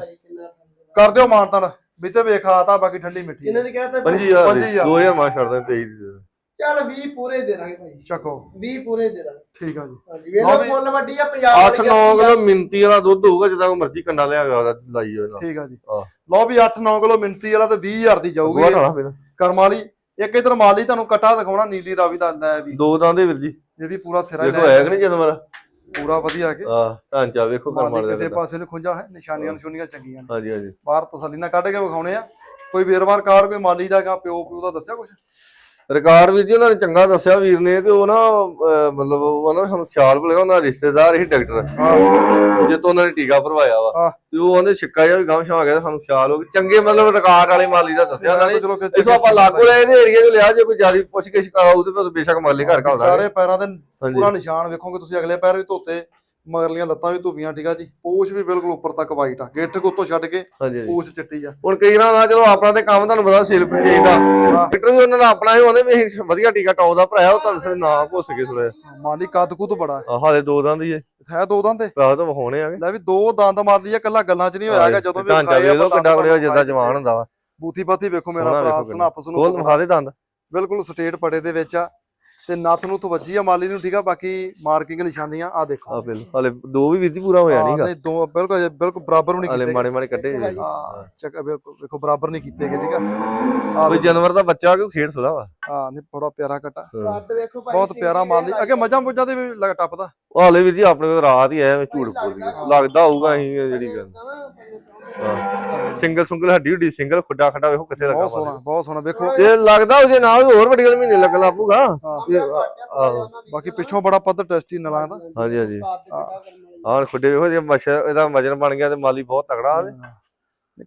ਕਰ ਦਿਓ ਮਾਨਤਾਨ ਵੀ ਤੇ ਵੇਖ ਆਤਾ ਬਾਕੀ ਠੰਡੀ ਮਿੱਠੀ। ਇਹਨਾਂ ਨੇ ਕਹਿਤਾ 25000 ਦੀ। 25,000 2000 ਮਾ ਛੱਡ ਦੇ 23 ਦੀ ਦੇ ਦੇ। ਚੱਲ 20 ਪੂਰੇ ਦੇ ਦਾਂਗੇ ਭਾਈ ਚੱਕੋ। 20 ਪੂਰੇ ਦੇ ਦਾਂਗੇ। ਠੀਕ ਆ ਜੀ। ਹਾਂਜੀ ਵੇਲਾ ਲਓ ਵੀ- ਫੁੱਲ ਵੱਡੀ ਆ ਪੰਜਾਬ 8 9 ਕਿਲੋ ਮਿੰਤੀ ਵਾਲਾ ਦੁੱਧ ਹੋਊਗਾ ਜਿੱਦਾਂ ਕੋਈ ਮਰਜ਼ੀ ਕੰਡਾ ਲਿਆ ਗਿਆ ਉਹਦਾ ਲਾਈ ਹੋਇਆ ਠੀਕ ਆ ਜੀ। ਲਓ ਵੀ 8-9 ਕਿਲੋ ਮਿੰਤੀ ਵਾਲਾ ਤੇ 20000 ਦੀ ਜਾਊਗੀ। ਬਹੁਤ ਆਣਾ ਪਹਿਲਾਂ ਕਰਮ ਵਾਲੀ ਇੱਕ ਇਧਰ ਮਾਲੀ ਤੁਹਾਨੂੰ ਕਟਾ ਦਿਖਾਉਣਾ ਨੀਲੀ ਰਾਵੀ ਦਾ ਆਂਦਾ ਹੈ ਵੀ। ਦੋ ਦਾਂਦੇ ਵੀਰ ਜੀ। ਇਹ ਵੀ ਪੂਰਾ ਸਿਰਾ ਹੀ ਦੇਖੋ ਲੈ ਹੈ ਕਿ ਨਹੀਂ ਜਦੋਂ ਮੇਰਾ? ਪੂਰਾ ਵਧੀਆ ਕਿ? ਆ ਢਾਂਚਾ ਵੇਖੋ ਕਰਮਾਂ ਦਾ ਕਿਸੇ। ਪਾਸੇ ਨੂੰ ਖੁੰਝਾ ਹੈ ਨਿਸ਼ਾਨੀਆਂ ਨਿਸ਼ਾਨੀਆਂ ਚੰਗੀਆਂ ਨੇ। ਹਾਂਜੀ ਹਾਂਜੀ। ਬਾਹਰ ਤਸੱਲੀ ਨਾਲ ਕੱਢ ਕੇ ਵਿਖਾਉਣੇ ਆ। ਕੋਈ ਵੇਰਵਾਰ ਕਾਰਡ ਕੋਈ ਮਾਲੀ ਦਾ ਕਾ ਪਿਓ ਪਿਓ ਦਾ ਦੱਸਿਆ ਕੁਝ ਰਿਕਾਰਡ ਵੀਰ ਜੀ ਉਹਨਾਂ ਨੇ ਚੰਗਾ ਦੱਸਿਆ ਵੀਰ ਨੇ ਤੇ ਉਹ ਨਾ ਅਹ, ਮਤਲਬ ਉਹ ਵੀ ਸਾਨੂੰ ਖਿਆਲ ਭੁੱਲ ਗਿਆ ਉਹਨਾਂ ਦਾ ਰਿਸ਼ਤੇਦਾਰ ਹੀ ਡਾਕਟਰ ਜਿੱਤੋਂ ਉਹਨਾਂ ਨੇ ਟੀਕਾ ਭਰਵਾਇਆ ਵਾ। ਹਾਂ। ਤੇ ਉਹ ਕਹਿੰਦੇ ਸਿੱਕਾ ਜਿਹਾ ਵੀ ਗਾਂਵ ਸ਼ਾਂ ਗਿਆ ਤੇ ਸਾਨੂੰ ਖਿਆਲ ਹੋ ਗਿਆ। ਚੰਗੇ ਮਤਲਬ ਰਿਕਾਰਡ ਵਾਲੇ ਮਾਲੀ ਦਾ ਦੱਸਿਆ ਉਹਨਾਂ ਨੇ। ਚਲੋ ਆਪਾਂ ਲਾਗੂ ਰਹੇ ਇਹਦੇ ਏਰੀਆ 'ਚ ਲਿਆ ਜੇ ਕੋਈ ਜ਼ਿਆਦਾ ਪੁੱਛ ਕੇ ਸ਼ਿਕਾਉ ਤੇ ਫਿਰ ਬੇਸ਼ੱਕ ਮਾਲੀ ਘਰ ਘਾਲ ਦਾਂਗੇ ਚਾਰੇ ਪੈਰਾਂ ਦੇ ਹਾਂਜੀ। ਪੂਰਾ ਨਿਸ਼ਾਨ ਵੇਖੋਗੇ ਤੁਸੀਂ ਅਗਲੇ ਪੈਰ ਵੀ ਧੋਤੇ। ਮਗਰਲੀਆਂ ਲੱਤਾਂ ਵੀ ਧੋਬੀਆਂ ਠੀਕ ਆ ਜੀ? ਪੂਛ ਵੀ ਬਿਲਕੁਲ ਉੱਪਰ ਤੱਕ ਵਾਈਟ ਆ। ਗਿੱਠ ਕੋ ਉੱਤੋਂ ਛੱਡ ਕੇ। ਪੂਛ ਚਿੱਟੀ ਆ। ਹੁਣ ਕਈ ਨਾ ਚਲੋ ਆਪਣਾ ਤੇ ਕੰਮ ਤੁਹਾਨੂੰ ਪਤਾ ਸੇਲ ਪਰਚੇਜ ਦਾ ਡਾਕਟਰ ਵੀ ਉਹਨਾਂ ਦਾ ਆਪਣਾ ਹੀ ਉਹਨੇ ਵੀ ਵਧੀਆ ਟੀਕਾ ਟਾਉ ਦਾ ਭਰਾਇਆ ਉਹ ਤੁਹਾਨੂੰ ਸਿਰ ਨਾ ਘੁੱਸ ਕੇ ਸੁਣਿਆ ਮਾਲੀ ਕੱਦ ਕੁੱਦ ਬੜਾ। ਆਹ ਹਾਲੇ ਦੋ ਦੰਦ ਹੀ ਹੈ ਦੋ ਦੰਦ ਤੇ? ਆਹ ਤਾਂ ਵਿਖਾਉਣੇ ਆਗੇ ਲੈ ਵੀ ਦੋ ਦੰਦ ਮਾਰ ਲਈ ਆ ਕੱਲਾ ਗੱਲਾਂ 'ਚ ਨਹੀਂ ਹੋਇਆ ਹੈਗਾ ਜਦੋਂ ਵੀ ਢਾਂਚਾ ਵੇਖ ਲਓ ਦੰਦ ਕੁੜਿਆ ਜਿੱਦਾਂ ਜਵਾਨ ਹੁੰਦਾ ਵਾ। ਬੂਥੀ ਬਾਥੀ ਵੇਖੋ ਮੇਰਾ ਭਰਾ ਵੇਖੋ ਸਨੱਪ ਖੋਲ ਨੂੰ ਵਿਖਾ ਦੇ ਦੰਦ। ਬਿਲਕੁਲ ਸਟੇਟ ਪੜੇ ਦੇ ਵਿੱਚ ਆ। ਤੇ ਨੱਥ ਨੂੰ ਵੱਜੀ ਆ ਮਾਲੀ ਨੂੰ ਠੀਕ ਆ ਬਾਕੀ ਮਾਰਕਿੰਗ ਨਿਸ਼ਾਨੀਆਂ ਆ ਦੇਖੋ। ਆ ਬਿਲ ਹਾਲੇ ਦੋ ਵੀ ਵੀਰ ਜੀ ਪੂਰਾ ਹੋਇਆ ਨਹੀਂਗਾ ਨਹੀਂ ਦੋ ਬਿਲਕੁਲ ਬਿਲਕੁਲ ਬਰਾਬਰ ਨਹੀਂ ਹਾਲੇ ਕੀਤੇ ਮਾੜੇ ਮਾੜੇ ਕੱਢੇ। ਹਾਂ ਚੱਕ ਬਿਲਕੁਲ ਵੇਖੋ ਬਰਾਬਰ ਨਹੀਂ ਕੀਤੇ ਗਏ ਠੀਕ ਆ। ਆ ਕੋਈ ਜਾਨਵਰ ਦਾ ਬੱਚਾ ਕਿ ਖੇਡ ਸੁਦਾ ਵਾ। ਆ ਨਹੀਂ ਬੜਾ ਪਿਆਰਾ ਕਟਾ ਹਾਂ। ਕੱਦ ਵੇਖੋ ਭਾਈ ਬਹੁਤ ਪਿਆਰਾ ਮਾਲੀ ਅੱਗੇ ਮੱਝਾਂ ਮੁੱਝਾਂ ਦੇ ਵੀ ਲੱਗ ਟੱਪਦਾ। ਹਾਲੇ ਵੀਰ ਜੀ ਆਪਣੇ ਕੋਲ ਰਾਤ ਹੀ ਆਇਆ ਮੈਂ ਝੂਠ ਬੋਲ ਗਿਆ ਲੱਗਦਾ ਹੋਊਗਾ ਅਸੀਂ ਜਿਹੜੀ ਗੱਲ। ਸਿੰਗਲ ਸਿੰਗਲ ਹੱਡੀ ਹੁੱਡੀ ਸਿੰਗਲ ਖੁੱਡਾ ਖੱਡਾ ਵੇਖੋ ਕਿੱਥੇ ਲੱਗਾ ਬਹੁਤ ਸੋਹਣਾ ਬਹੁਤ ਸੋਹਣਾ ਵੇਖੋ। ਇਹ ਲੱਗਦਾ ਉਹ ਜੇ ਨਾ ਹੋਰ ਵੱਡੀ ਗੱਲ ਮਹੀਨੇ ਲੱਗਣ ਲੱਪੂਗਾ ਹਾਂ, ਆਹੋ। ਬਾਕੀ ਪਿੱਛੋਂ ਬੜਾ ਪੱਧਰ ਟੈਸਟੀ ਨਲਾਂ ਦਾ ਹਾਂਜੀ ਹਾਂਜੀ। ਆਹ ਖੁੱਡੇ ਵੇਖੋ ਜੇ ਮੱਛਰ ਇਹਦਾ ਵਜਨ ਬਣ ਗਿਆ ਤੇ ਮਾਲੀ ਬਹੁਤ ਤਗੜਾ ਆ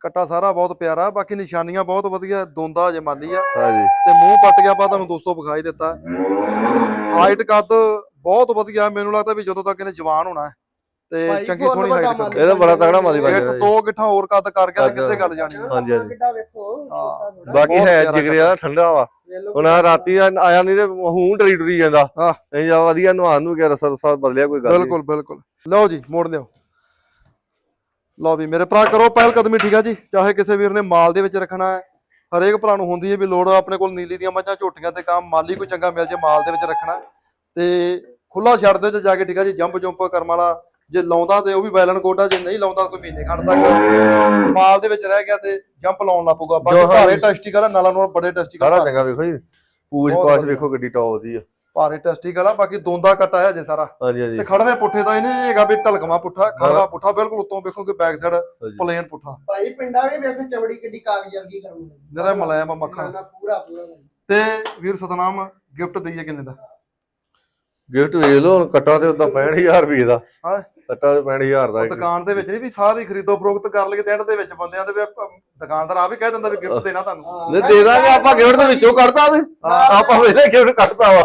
ਕਟਾ ਸਾਰਾ ਬਹੁਤ ਪਿਆਰਾ ਬਾਕੀ ਨਿਸ਼ਾਨੀਆਂ ਬਹੁਤ ਵਧੀਆ ਦੋਂਦਾ ਜੇ ਮਾਲੀ ਆ ਹਾਂਜੀ। ਤੇ ਮੂੰਹ ਪੱਟ ਗਿਆ ਆਪਾਂ ਤੁਹਾਨੂੰ ਦੋਸਤੋ ਵਿਖਾਈ ਦਿੱਤਾ। ਹਾਈਟ ਕੱਦ ਬਹੁਤ ਵਧੀਆ ਮੈਨੂੰ ਲੱਗਦਾ ਵੀ ਜਦੋਂ ਤੱਕ ਇਹਨੇ ਜਵਾਨ ਹੋਣਾ ਤੇ ਚੰਗੀ ਸੋਹਣੀ ਹਾਈਟ ਮਾਲੀ। ਇਹਦਾ ਬੜਾ ਤਗੜਾ ਮਾਲੀ ਬਣ ਇੱਕ ਦੋ ਗਿੱਠਾਂ ਹੋਰ ਕੱਦ ਕਰ ਗਿਆ ਤੇ ਕਿੱਥੇ ਗੱਲ ਜਾਣੀ? ਹਾਂਜੀ, ਹਾਂਜੀ। ਬਾਕੀ ਹੈ ਜਿਗਰੇ ਦਾ ਠੰਡਾ ਵਾ। ਹੁਣ ਰਾਤੀ ਆਇਆ ਨਹੀਂ ਤੇ ਹੂੰ ਡਰੀ ਡਰੀ ਜਾਂਦਾ। ਹਾਂ। ਨਹੀਂ ਜਾ ਵਧੀਆ ਨਹਾਉਣ ਨੂੰ ਗਿਆ ਰਸਾ ਰਸਾ ਬਦਲਿਆ ਕੋਈ ਗੱਲ। ਬਿਲਕੁਲ ਬਿਲਕੁਲ। ਲਓ ਜੀ ਮੋੜ ਲਿਓ। ਲਓ ਵੀ ਮੇਰੇ ਭਰਾ ਕਰੋ ਪਹਿਲ ਕਦਮੀ ਠੀਕ ਆ ਜੀ? ਚਾਹੇ ਕਿਸੇ ਵੀਰ ਨੇ ਮਾਲ ਦੇ ਵਿੱਚ ਰੱਖਣਾ ਹੈ ਹਰੇਕ ਭਰਾ ਨੂੰ ਹੁੰਦੀ ਹੈ ਵੀ ਲੋੜ ਆਪਣੇ ਕੋਲ ਨੀਲੀ ਦੀਆਂ ਮੱਝਾਂ ਝੋਟੀਆਂ ਤੇ ਕੰਮ ਮਾਲੀ ਕੋਈ ਚੰਗਾ ਮਿਲ ਜੇ ਮਾਲ ਦੇ ਵਿੱਚ ਰੱਖਣਾ ਤੇ ਖੁੱਲਾ ਛੱਡ ਦਿਓ ਜੇ ਜਾ ਕੇ ਠੀਕ ਆ ਜੀ ਜੰਪ ਜੰਪ ਕਰਮ ਵਾਲਾ ਜੇ ਲਾਉਂਦਾ ਤੇ ਉਹ ਵੀ ਵੈਲਨ ਕੋਟਾ ਜੇ ਨਹੀਂ ਲਾਉਂਦਾ ਕੋਈ ਮਹੀਨੇ ਖੜ ਤੱਕ ਮਾਲ ਦੇ ਵਿੱਚ ਰਹਿ ਗਿਆ ਤੇ ਜੰਪ ਲਾਉਣ ਲੱਪੂਗਾ। ਬਾਕੀ ਜੋ ਹਾਂ- ਭਾਰੇ ਟੈਸਟੀਕਲ ਆ ਨਾਲਾਂ ਨੂੰ ਬੜੇ ਟੈਸਟੀਕਲ ਸਾਰਾ ਚੰਗਾ ਵੇਖੋ ਜੀ। ਪਾਛ ਵਧੀਆ। ਵੇਖੋ ਗੱਡੀ ਟੌਪ ਦੀ ਆ। ਭਾਰੇ ਟੈਸਟੀਕਲ ਆ ਬਾਕੀ ਦੋਂਦਾ ਕੱਟਾ ਹੈ ਜੇ ਸਾਰਾ। ਹਾਂਜੀ ਹਾਂਜੀ। ਤੇ ਖੜਵੇਂ ਪੁੱਠੇ ਦਾ ਇਹ ਨਹੀਂ ਹੈਗਾ ਵੀ ਢਲਕਵਾ ਪੁੱਠਾ ਖੜਵਾ ਪੁੱਠਾ ਬਿਲਕੁਲ ਉੱਤੋਂ ਵੇਖੋਗੇ ਬੈਕ ਸਾਈਡ। ਪਲੇਨ ਪੁੱਠਾ। ਭਾਈ ਪਿੰਡਾ ਵੀ ਵੇਖੋ ਚਮੜੀ ਕਿੱਡੀ ਕਾਗਜ਼ ਵਰਗੀ ਕਰੂਗੀ ਨਿਰਾ ਮਲਾਇਆ ਮੱਖਣ। ਪੂਰਾ ਪੂਰਾ ਤੇ ਵੀਰ ਸਤਨਾਮ ਗਿਫਟ ਦਈਏ ਕਿੰਨੇ ਦਾ? ਗਿਫਟ ਵੇਖ ਲਓ ਹੁਣ ਕੱਟਾ ਤੇ ਉਦਾਂ 65000 ਰੁਪਏ ਦਾ। ਹਾਂ। ਕੱਟਾ ਤੇ 65000 ਦਾ ਦੁਕਾਨ ਦੇ ਵਿੱਚ ਨਹੀਂ ਵੀ ਸਾਰੀ ਖਰੀਦੋ ਫਰੋਖਤ ਕਰ ਲਈਏ ਤੇ ਐਂਡ ਦੇ ਵਿੱਚ ਬੰਦਿਆਂ ਦੇ ਵੀ ਆਪਾਂ- ਦੁਕਾਨਦਾਰ ਆ ਵੀ ਕਹਿ ਦਿੰਦਾ ਵੀ ਗਿਫਟ ਦੇਣਾ ਤੁਹਾਨੂੰ। ਨੇ ਦੇ ਦਾਂਗੇ ਆਪਾਂ ਗਿਫਟ ਦੇ ਵਿੱਚੋਂ ਕੱਢਦਾ ਤੇ ਆਪਾਂ ਵੇਲੇ ਗਿਫਟ ਕੱਢਦਾ ਵਾ।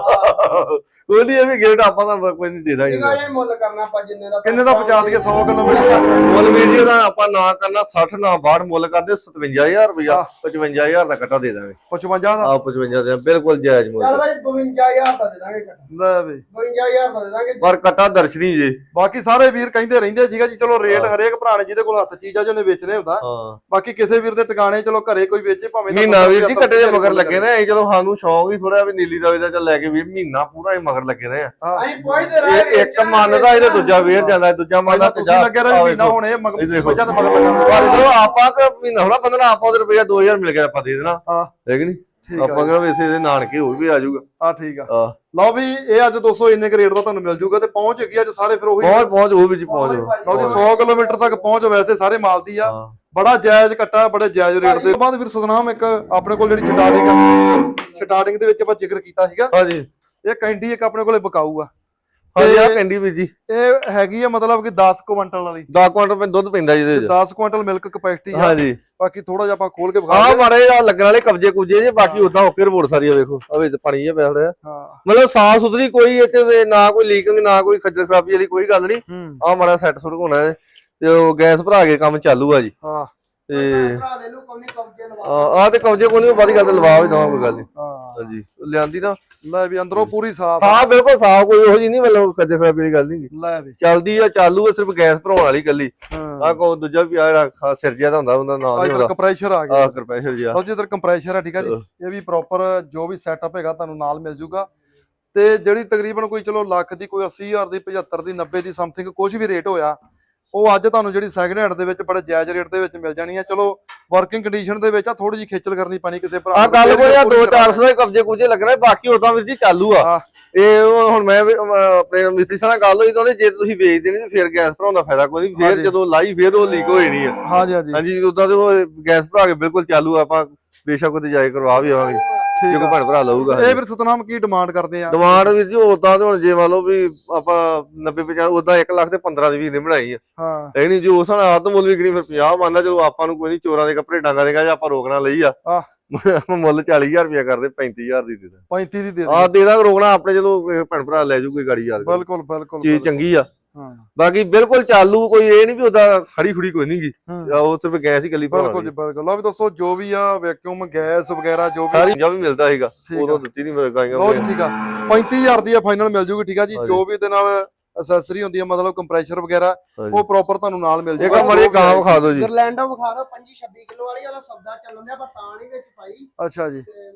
ਕੋਈ ਨਹੀਂ ਇਹ ਵੀ ਗਿਫਟ ਆਪਾਂ ਤਾਂ ਕੋਈ ਨਹੀਂ ਦੇ ਦਾਂਗੇ। ਇਹਦਾ ਇਹ ਮੁੱਲ ਕਰਨਾ ਆਪਾਂ ਜਿੰਨੇ ਦਾ ਕਿੰਨੇ ਦਾ ਪਹੁੰਚਾ ਦਈਏ 100 ਕਿਲੋਮੀਟਰ ਤੱਕ ਮੁੱਲ ਵੀਡੀਓ ਦਾ ਆਪਾਂ ਨਾ ਕਰਨਾ 60 ਨਾ 62 ਮੁੱਲ ਕਰਦੇ 57000 ਰੁਪਇਆ 55000 ਦਾ ਕੱਟਾ ਦੇ ਦਾਂਗੇ। 55 ਦਾ? ਆ 55 ਦੇ ਬਿਲਕੁਲ ਜਾਇਜ਼ ਚੱਲ ਮੁੱਲ ਭਾਈ 52000 ਦਾ ਦੇ ਦਾਂਗੇ ਕੱਟਾ। ਲੈ ਵੀ। 52000 ਦਾ ਦੇ ਦਾਂਗੇ। ਪਰ ਕੱਟਾ ਦਰਸ਼ਨੀ ਜੇ। ਬਾਕੀ ਸਾਰੇ ਵੀਰ ਕਹਿੰਦੇ ਰਹਿੰਦੇ ਸੀਗਾ ਜੀ ਚਲੋ ਰੇਟ ਹਰੇਕ ਭਰਾ ਨੇ ਜਿਹਦੇ ਕੋਲ ਹੱਥ ਚੀਜ਼ ਆ ਜਿਹਨੇ ਵੇਚਣੇ ਹੁੰਦਾ। ਹਾਂ। ਬਾਕੀ ਕਿਸੇ ਵੀਰ ਦੇ ਟਿਕਾਣੇ ਚਲੋ ਘਰੇ ਕੋਈ ਵੇਚੇ ਭਾਵੇਂ ਮਹੀਨਾ ਵੀਰ ਜੀ ਕੱਟੇ ਦੇ ਮਗਰ ਲੱਗੇ ਨੇ ਚਲੋ ਸਾਨੂੰ ਸ਼ੌਂਕ ਹੀ ਥੋੜਾ ਵੀ ਨੀਲੀ ਦਾ ਚੱਲ ਲੈ ਕੇ ਵੀ ਮਹੀਨਾ ਪੂਰਾ ਹੀ ਮਗਰ ਲੱਗੇ ਰਹੇ ਆ। ਹਾਂ। ਅਸੀਂ ਪੁੱਛਦੇ ਰਹੇ ਇਹ ਇੱਕ ਮੰਨਦਾ ਇਹਦੇ ਦੂਜਾ ਵੇਰ ਜਾਂਦਾ ਦੂਜਾ ਮੰਨਦਾ ਤੁਸੀਂ ਲੱਗੇ ਰਹੇ ਮਹੀਨਾ ਹੁਣ ਇਹ ਮਗਰ ਦੇ ਮਗਰ ਲੱਗਣਾ ਪਰ ਜਦੋਂ ਆਪਾਂ ਕਿ ਮਹੀਨਾ ਹੋਣਾ ਬੰਦਨਾ ਆਪਾਂ ਉਹਦੇ ਰੁਪਇਆ 2000 ਮਿਲ ਗਿਆ ਆਪਾਂ ਦੇ ਦੇਣਾ। ਹਾਂ ਕਿ ਨਹੀਂ? ਆਪਾਂ ਆ ਕਿਹੜਾ ਵੈਸੇ ਇਹਦੇ ਨਾਨਕੇ ਹੋਰ ਵੀ ਆ ਜਾਊਗਾ। ਹਾਂ ਠੀਕ ਆ। ਆ ਲਓ ਵੀ ਇਹ ਅੱਜ 200 ਇੰਨੇ ਕੁ ਰੇਟ ਦਾ ਤੁਹਾਨੂੰ ਮਿਲ ਜੂਗਾ ਤੇ ਪਹੁੰਚ ਹੈਗੀ ਅੱਜ ਸਾਰੇ ਫਿਰ ਉਹੀ ਪਹੁੰਚ ਪਹੁੰਚ ਉਹ ਵਿੱਚ ਪਹੁੰਚ। ਲਓ ਜੀ 100 ਕਿਲੋਮੀਟਰ ਤੱਕ ਪਹੁੰਚ ਵੈਸੇ ਸਾਰੇ ਮਾਲ ਦੀ ਆ। ਬੜਾ ਜਾਇਜ਼ ਕੱਟਾ ਬੜੇ ਜਾਇਜ਼ ਰੇਟ ਦੇ। ਬਾਅਦ ਫਿਰ ਸਤਨਾਮ ਇੱਕ ਆਪਣੇ ਕੋਲ ਜਿਹੜੀ ਸਟਾਰਟਿੰਗ ਆ ਸਟਾਰਟਿੰਗ ਦੇ ਵਿੱਚ ਆਪਾਂ ਜ਼ਿਕਰ ਕੀਤਾ ਸੀਗਾ। ਹਾਂਜੀ। ਇਹ ਕੈਂਡੀ ਇੱਕ ਆਪਣੇ ਕੋਲੇ ਬਕਾਊ ਆ। ਹਾਂਜੀ ਆ ਪਿੰਡੀ ਵੀਰ ਜੀ। ਇਹ ਹੈਗੀ ਆ ਮਤਲਬ ਕਿ 10 ਕੁਇੰਟਲ ਵਾਲੀ। 10 ਕੁਇੰਟਲ ਰੁਪਏ ਦੁੱਧ ਪੈਂਦਾ ਜੀ ਇਹਦੇ ਵਿੱਚ। 10 ਕੁਇੰਟਲ ਮਿਲਕ ਕਪੈਸਿਟੀ ਆ। ਹਾਂਜੀ ਬਾਕੀ ਥੋੜਾ ਜਿਹਾ ਆਪਾਂ ਖੋਲ ਕੇ ਵਿਖਾ ਆ ਮਾਰੇ ਆ ਲੱਗਣ ਵਾਲੇ ਕਬਜੇ ਕੁਬਜੇ ਜੇ ਬਾਕੀ ਉਦਾਂ ਓਕੇ ਰਿਪੋਰਟ ਸਾਰੀ ਆ ਵੇਖੋ। ਆ ਵਿੱਚ ਪਾਣੀ ਜਿਹਾ ਪਿਆ ਰਿਹਾ ਹਾਂ। ਮਤਲਬ ਸਾਫ਼ ਸੁਥਰੀ ਕੋਈ ਇੱਥੇ ਵੀ ਨਾ ਕੋਈ ਲੀਕਿੰਗ ਨਾ ਕੋਈ ਖੱਜਲ ਖਰਾਬੀ ਵਾਲੀ ਕੋਈ ਗੱਲ ਨਹੀਂ। ਆ ਮਾੜਾ ਸੈੱਟ ਸੁੱਟ ਹੋਣਾ ਹੈ। ਤੇ ਉਹ ਗੈਸ ਭਰਾ ਕੇ ਕੰਮ ਚਾਲੂ ਆ ਜੀ। ਹਾਂ। ਤੇ ਭਰਾ ਦੇ ਨੂੰ ਕੋਈ ਕਬਜੇ ਲਵਾ ਆ ਤੇ ਕਬਜੇ ਕੋਈ ਨਹੀਂ ਬਾਦੀ ਗੱਲ ਤੇ ਲਵਾ ਵੀ ਦਵਾਂ ਕੋਈ ਗੱਲ ਨਹੀਂ। ਹਾਂ। ਹਾਂਜੀ। ਲਿਆਂਦੀ ਨਾ। ਲੈ ਵੀ ਅੰਦਰੋਂ ਪੂਰੀ ਸਾਫ਼ ਸਾਫ਼ ਬਿਲਕੁਲ ਸਾਫ਼ ਕੋਈ ਉਹੋ ਜੀ ਨਹੀਂ ਮਤਲਬ ਖੱਜਲ ਖਰਾਬੀ ਵਾਲੀ ਗੱਲ ਨਹੀਂ ਲੈ ਵੀ। ਚੱਲਦੀ ਆ ਚਾਲੂ ਆ ਸਿਰਫ ਗੈਸ ਭਰਾਉਣ ਵਾਲੀ ਕੱਲੀ ਆ ਕੋ ਦੂਜਾ ਵੀ ਆ ਜਿਹੜਾ ਸਿਰ ਜਿਹਾ ਦਾ ਹੁੰਦਾ ਉਹਦਾ ਨਾਮ ਨਹੀਂ ਹੁੰਦਾ। ਕੰਪਰੈਸ਼ਰ ਆ ਗਿਆ। ਆ ਕਰਪੈਸ਼ਰ ਜਿਹਾ। ਲਓ ਜੀ ਇਧਰ ਕੰਪਰੈਸ਼ਰ ਆ ਠੀਕ ਆ ਜੀ। ਇਹ ਵੀ ਪ੍ਰੋਪਰ ਜੋ ਵੀ ਸੈਟਅਪ ਹੈਗਾ ਤੁਹਾਨੂੰ ਨਾਲ ਮਿਲ ਜੂਗਾ। ਤੇ ਜਿਹੜੀ ਤਕਰੀਬਨ ਕੋਈ ਚਲੋ ਲੱਖ ਦੀ ਕੋਈ 80000 ਦੀ 75 ਦੀ 90 ਦੀ ਸਮਥਿੰਗ ਕੁਝ ਵੀ ਰੇਟ ਹੋਇਆ ਉਹ ਅੱਜ ਤੁਹਾਨੂੰ ਜਿਹੜੀ ਸੈਕਿੰਡ ਹੈਂਡ ਦੇ ਵਿੱਚ ਬੜੇ ਜਾਇਜ਼ ਰੇਟ ਦੇ ਵਿੱਚ ਮਿਲ ਜਾਣੀ ਆ। ਚਲੋ ਵਰਕਿੰਗ ਕੰਡੀਸ਼ਨ ਦੇ ਵਿੱਚ ਆ ਥੋੜੀ ਜਿਹੀ ਖੇਚਲ ਕਰਨੀ ਪੈਣੀ ਕਿਸੇ ਭਰਾ ਆ ਗੱਲ ਕੋਈ ਆ ਪੂਰੀ 2-400 ਦੇ ਕਬਜੇ ਕੁਝੇ ਲੱਗਣਾ ਬਾਕੀ ਉਦਾਂ ਵੀਰ ਜੀ ਚਾਲੂ ਆ। ਹਾਂ। ਇਹ ਉਹ ਹੁਣ ਮੈਂ ਆਪਣੇ ਮਿਸਤਰੀ ਨਾਲ ਗੱਲ ਹੋਈ ਤਾਂ ਉਹਨੇ ਜੇ ਤੁਸੀਂ ਵੇਚ ਦੇਣੀ ਤੇ ਫਿਰ ਗੈਸ ਭਰਾਉਣ ਦਾ ਫਾਇਦਾ ਕੋਈ ਨਹੀਂ ਫਿਰ। ਜਦੋਂ ਲਾਈ ਫਿਰ ਉਹ ਲੀਕ ਹੋ ਜਾਣੀ ਆ। ਹਾਂਜੀ ਹਾਂਜੀ। ਹਾਂਜੀ ਉਦਾਂ ਤੇ ਉਹ ਗੈਸ ਭਰਾ ਕੇ ਬਿਲਕੁਲ ਚਾਲੂ ਆ ਆਪਾਂ ਬੇਸ਼ੱਕ ਉਹਦੇ ਜਾਏ ਕਰਵਾ ਵੀ ਆਵਾਂਗੇ। ਜੇ ਠੀਕ ਕੋਈ ਆ। ਭੈਣ ਭਰਾ ਲਊਗਾ ਇਹ ਫਿਰ ਸਤਨਾਮ ਕੀ ਡਿਮਾਂਡ ਕਰਦੇ ਆ? ਡਿਮਾਂਡ ਵੀਰ ਜੀ ਉਦਾਂ ਤੇ ਹੁਣ ਜੇ ਮੰਨ ਲਓ ਵੀ ਆਪਾਂ 90 50 ਉਦਾਂ 1 ਲੱਖ ਤੇ 15 ਦੀ ਵੀ ਨਹੀਂ ਬਣਾਈ ਆ। ਹਾਂ। ਇਹ ਨਹੀਂ ਜੋ ਉਸ ਨਾਲ ਆਤ ਮੁੱਲ ਵਿਕਣੀ ਫਿਰ 50 ਮੰਨਦਾ ਜਦੋਂ ਆਪਾਂ ਨੂੰ ਕੋਈ ਨਹੀਂ ਚੋਰਾਂ ਦੇ ਕੱਪੜੇ ਡਾਂਗਾ ਦੇਗਾ ਜਾਂ ਆਪਾਂ ਰੋਕਣਾ ਲਈ ਆ। ਮੁੱਲ 40000 ਰੁਪਇਆ ਕਰਦੇ 35000 ਦੀ ਦੇ ਦਾਂ। 35 ਦੀ ਦੇ ਆ ਦੇ। ਦੇਣਾ ਰੋਕਣਾ ਆਪਣੇ ਜਦੋਂ ਭੈਣ ਭਰਾ ਲੈ ਜੂ ਕੋਈ ਗਾੜੀ ਯਾਰ। ਬਿਲਕੁਲ ਬਿਲਕੁਲ ਚੀਜ਼ ਚੰਗੀ ਆ। ਹਾਂ। ਬਾਕੀ ਬਿਲਕੁਲ ਚਾਲੂ ਕੋਈ ਇਹ ਨਹੀਂ ਵੀ ਉਹਦਾ ਖੜੀ ਖੁੜੀ ਕੋਈ ਨਹੀਂਗੀ। ਉਹ ਸਿਰਫ ਗੈਸ ਹੀ ਕੱਲੀ ਬਿਲਕੁਲ ਜੀ ਬਿਲਕੁਲ। ਲਓ ਵੀ ਦੋਸਤੋ ਜੋ ਵੀ ਆ ਵੈਕਿਊਮ ਗੈਸ ਵਗੈਰਾ ਜੋ ਵੀ ਸਾਰੀ ਚੀਜ਼ਾਂ ਵੀ ਮਿਲਦਾ ਆ। ਉਦੋਂ ਦਿੱਤੀ ਨਹੀਂ ਮੇਰੇ ਲਓ ਜੀ ਠੀਕ ਆ। 35000 ਦੀ ਆ ਫਾਈਨਲ ਮਿਲ ਜੂਗੀ ਠੀਕ ਆ ਜੀ। ਜੋ ਵੀ ਇਹਦੇ ਨਾਲ ਅਸੈਸਰੀ ਹੁੰਦੀ ਆ ਮਤਲਬ ਕੰਪਰੈਸ਼ਰ ਵਗੈਰਾ। ਉਹ ਪ੍ਰੋਪਰ ਤੁਹਾਨੂੰ ਨਾਲ ਮਿਲ ਜਾਏਗਾ ਮੜੀ ਗਾਂ ਵਿਖਾ ਦਿਓ ਜੀ। ਗਰਲੈਂਡੋ ਵਿਖਾ ਦਿਓ 25 26 ਕਿਲੋ ਵਾਲੀ ਉਹਦਾ ਸੌਦਾ ਚੱਲਣ ਦਿਆ ਪਰ ਤਾਂ ਨਹੀਂ ਵਿੱਚ ਪਾਈ। ਅੱਛਾ ਜੀ। ਤੇ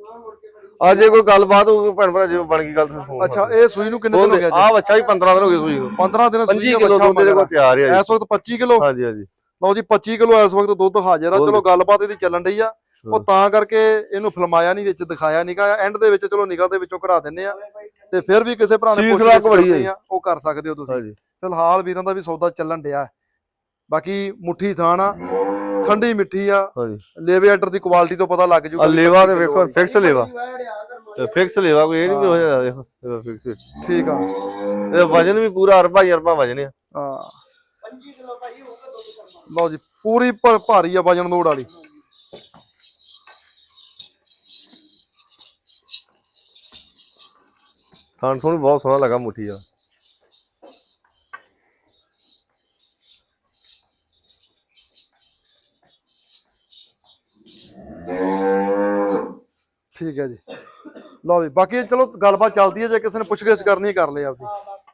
ਅੱਜ ਜੇ ਕੋਈ ਗੱਲਬਾਤ ਹੋਊ ਭੈਣ ਭਰਾ ਜੇ ਬਣ ਗਈ ਗੱਲ ਫਿਰ ਫੋਨ ਅੱਛਾ ਇਹ ਸੂਈ ਨੂੰ ਕਿੰਨੇ ਦਿਨ ਹੋ ਗਏ ਜੀ ਆ ਬੱਚਾ ਵੀ 15 ਦਿਨ ਹੋ ਗਏ ਸੂਈ ਨੂੰ। 15 ਦਿਨ ਸੂਈ 25 ਆ ਕਿਲੋ ਬੱਚਾ ਦੁੱਧ ਦੇ ਕੋਲ ਤਿਆਰ ਹੈ ਇਸ ਵਕਤ 25 ਕਿਲੋ। ਹਾਂਜੀ ਹਾਂਜੀ। ਲਓ ਜੀ 25 ਕਿਲੋ ਇਸ ਵਕਤ ਦੁੱਧ ਹਾਜ਼ਰ ਆ। ਚਲੋ ਗੱਲਬਾਤ ਇਹਦੀ ਚੱਲਣ ਡਈ ਆ। ਉਹ ਤਾਂ ਕਰਕੇ ਇਹਨੂੰ ਫਿਲਮਾਇਆ ਨਹੀਂ ਵਿੱਚ ਦਿਖਾਇਆ ਨਹੀਂਗਾ ਐਂਡ ਦੇ ਵਿੱਚ ਚਲੋ ਨਿਗਾਹ ਦੇ ਵਿੱਚੋਂ ਕਢਾ ਦਿੰਨੇ ਆ। ਤੇ ਫਿਰ ਵੀ ਕਿਸੇ ਭਰਾ ਨੇ ਸੀਸ ਪੁੱਛ ਰੱਖ ਬੜੀ ਹੈ। ਆ ਉਹ ਕਰ ਸਕਦੇ ਹੋ ਤੁਸੀਂ। ਹਾਂਜੀ। ਫਿਲਹਾਲ ਵੀਰਾਂ ਦਾ ਵੀ ਸੌਦਾ ਚੱਲਣ ਡਿਆ ਹੈ। ਬਾਕੀ ਮੁੱਠੀ ਥਾਣ ਆ ਠੰਡੀ ਮਿੱਠੀ ਆ। ਹਾਂਜੀ। ਲੇਵੇ ਆਰਡਰ ਦੀ ਕੁਆਲਿਟੀ ਤੋਂ ਪਤਾ ਲੱਗ ਜੂਗਾ ਆ ਵੀ ਲੇਵਾ ਤੇ ਵੇਖੋ। ਫਿਕਸ ਲੇਵਾ। ਫਿਕਸ ਲੇਵਾ ਕੋਈ ਇਹ ਨਹੀਂ ਵੀ ਹੋ ਜਾਣਾ ਦੇਖੋ ਫਿਕਸ ਠੀਕ ਆ। ਇਹ ਵਜਨ ਵੀ ਪੂਰਾ ਅਰਬਾ ਹੀ ਅਰਬਾ ਵਜਨ ਆ। ਹਾਂ। 25 ਕਿਲੋ ਭਾਈ ਹੋਊਗਾ ਦੁੱਧ ਕਰਨਾ। ਲਓ ਜੀ ਪੂਰੀ ਭਰ- ਭਾਰੀ ਆ ਵਜਨ ਦੌੜ ਵਾਲੀ। ਖਾਣ ਤੋਂ ਬਹੁਤ ਸੋਹਣਾ ਲੱਗਾ ਮੁੱਠੀ ਆ ਠੀਕ ਹੈ ਜੀ। ਲਓ ਜੀ ਬਾਕੀ ਚਲੋ ਗੱਲਬਾਤ ਚੱਲਦੀ ਹੈ ਜੇ ਕਿਸੇ ਨੇ ਪੁੱਛਗਿੱਛ ਕਰਨੀ ਹੈ ਕਰ ਲਈ ਆਪਦੀ।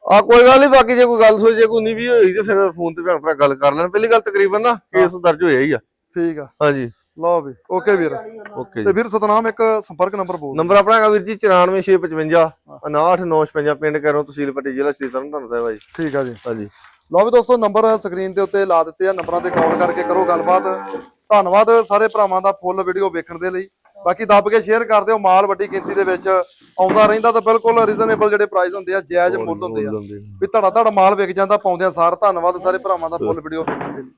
ਆ ਕੋਈ ਗੱਲ ਨਹੀਂ ਬਾਕੀ ਜੇ ਕੋਈ ਗੱਲ ਸੋਚ ਜੇ ਕੋਈ ਨਹੀਂ ਵੀ ਹੋਈ ਤੇ ਫਿਰ ਫੋਨ ਤੇ ਭੈਣ ਭਰਾ ਗੱਲ ਕਰ ਲੈਣ। ਪਹਿਲੀ ਗੱਲ ਤਕਰੀਬਨ ਨਾ ਕੇਸ ਦਰਜ ਹੋਇਆ ਹੀ ਆ। ਠੀਕ ਆ। ਹਾਂਜੀ। ਲਓ ਵੀ ਓਕੇ ਵੀਰ। ਓਕੇ ਤੇ ਜੀ। ਵੀਰ ਸਤਨਾਮ ਇੱਕ ਸੰਪਰਕ ਨੰਬਰ ਬੋਲ ਨੰਬਰ ਆਪਣਾ ਹੈਗਾ ਵੀਰ ਜੀ 94655 59956 ਪਿੰਡ ਕਰੋ ਤਹਿਸੀਲ ਪੱਟੀ ਜ਼ਿਲ੍ਹਾ ਸ੍ਰੀ ਤਰਨਤਾਰਨ ਸਾਹਿਬ ਆ ਜੀ। ਠੀਕ ਆ ਜੀ। ਹਾਂਜੀ। ਲਓ ਵੀ ਦੋਸਤੋ ਨੰਬਰ ਸਕਰੀਨ ਦੇ ਉੱਤੇ ਲਾ ਦਿੱਤੇ ਆ ਨੰਬਰਾਂ ਤੇ ਕਾਲ ਕਰਕੇ ਕਰੋ ਗੱਲਬਾਤ। ਧੰਨਵਾਦ ਸਾਰੇ ਭਰਾਵਾਂ ਦਾ ਫੁੱਲ ਵੀਡੀਓ ਵੇਖਣ ਦੇ ਲਈ। ਬਾਕੀ ਦੱਬ ਕੇ ਸ਼ੇਅਰ ਕਰ ਦਿਓ ਮਾਲ ਵੱਡੀ ਗਿਣਤੀ ਦੇ ਵਿੱਚ ਆਉਂਦਾ ਰਹਿੰਦਾ ਤਾਂ ਬਿਲਕੁਲ ਰੀਜ਼ਨੇਬਲ ਜਿਹੜੇ ਪ੍ਰਾਈਸ ਹੁੰਦੇ ਆ ਜਾਇਜ਼ ਮੁੱਲ ਹੁੰਦੇ ਆ। ਵੀ ਧੜਾ ਧੜ ਮਾਲ ਵਿਕ ਜਾਂਦਾ ਪਾਉਂਦਿਆਂ ਸਾਰ। ਧੰਨਵਾਦ ਸਾਰੇ ਭਰਾਵਾਂ ਦਾ ਫੁੱਲ ਵੀਡੀਓ ਵੇਖਣ ਦੇ ਲਈ।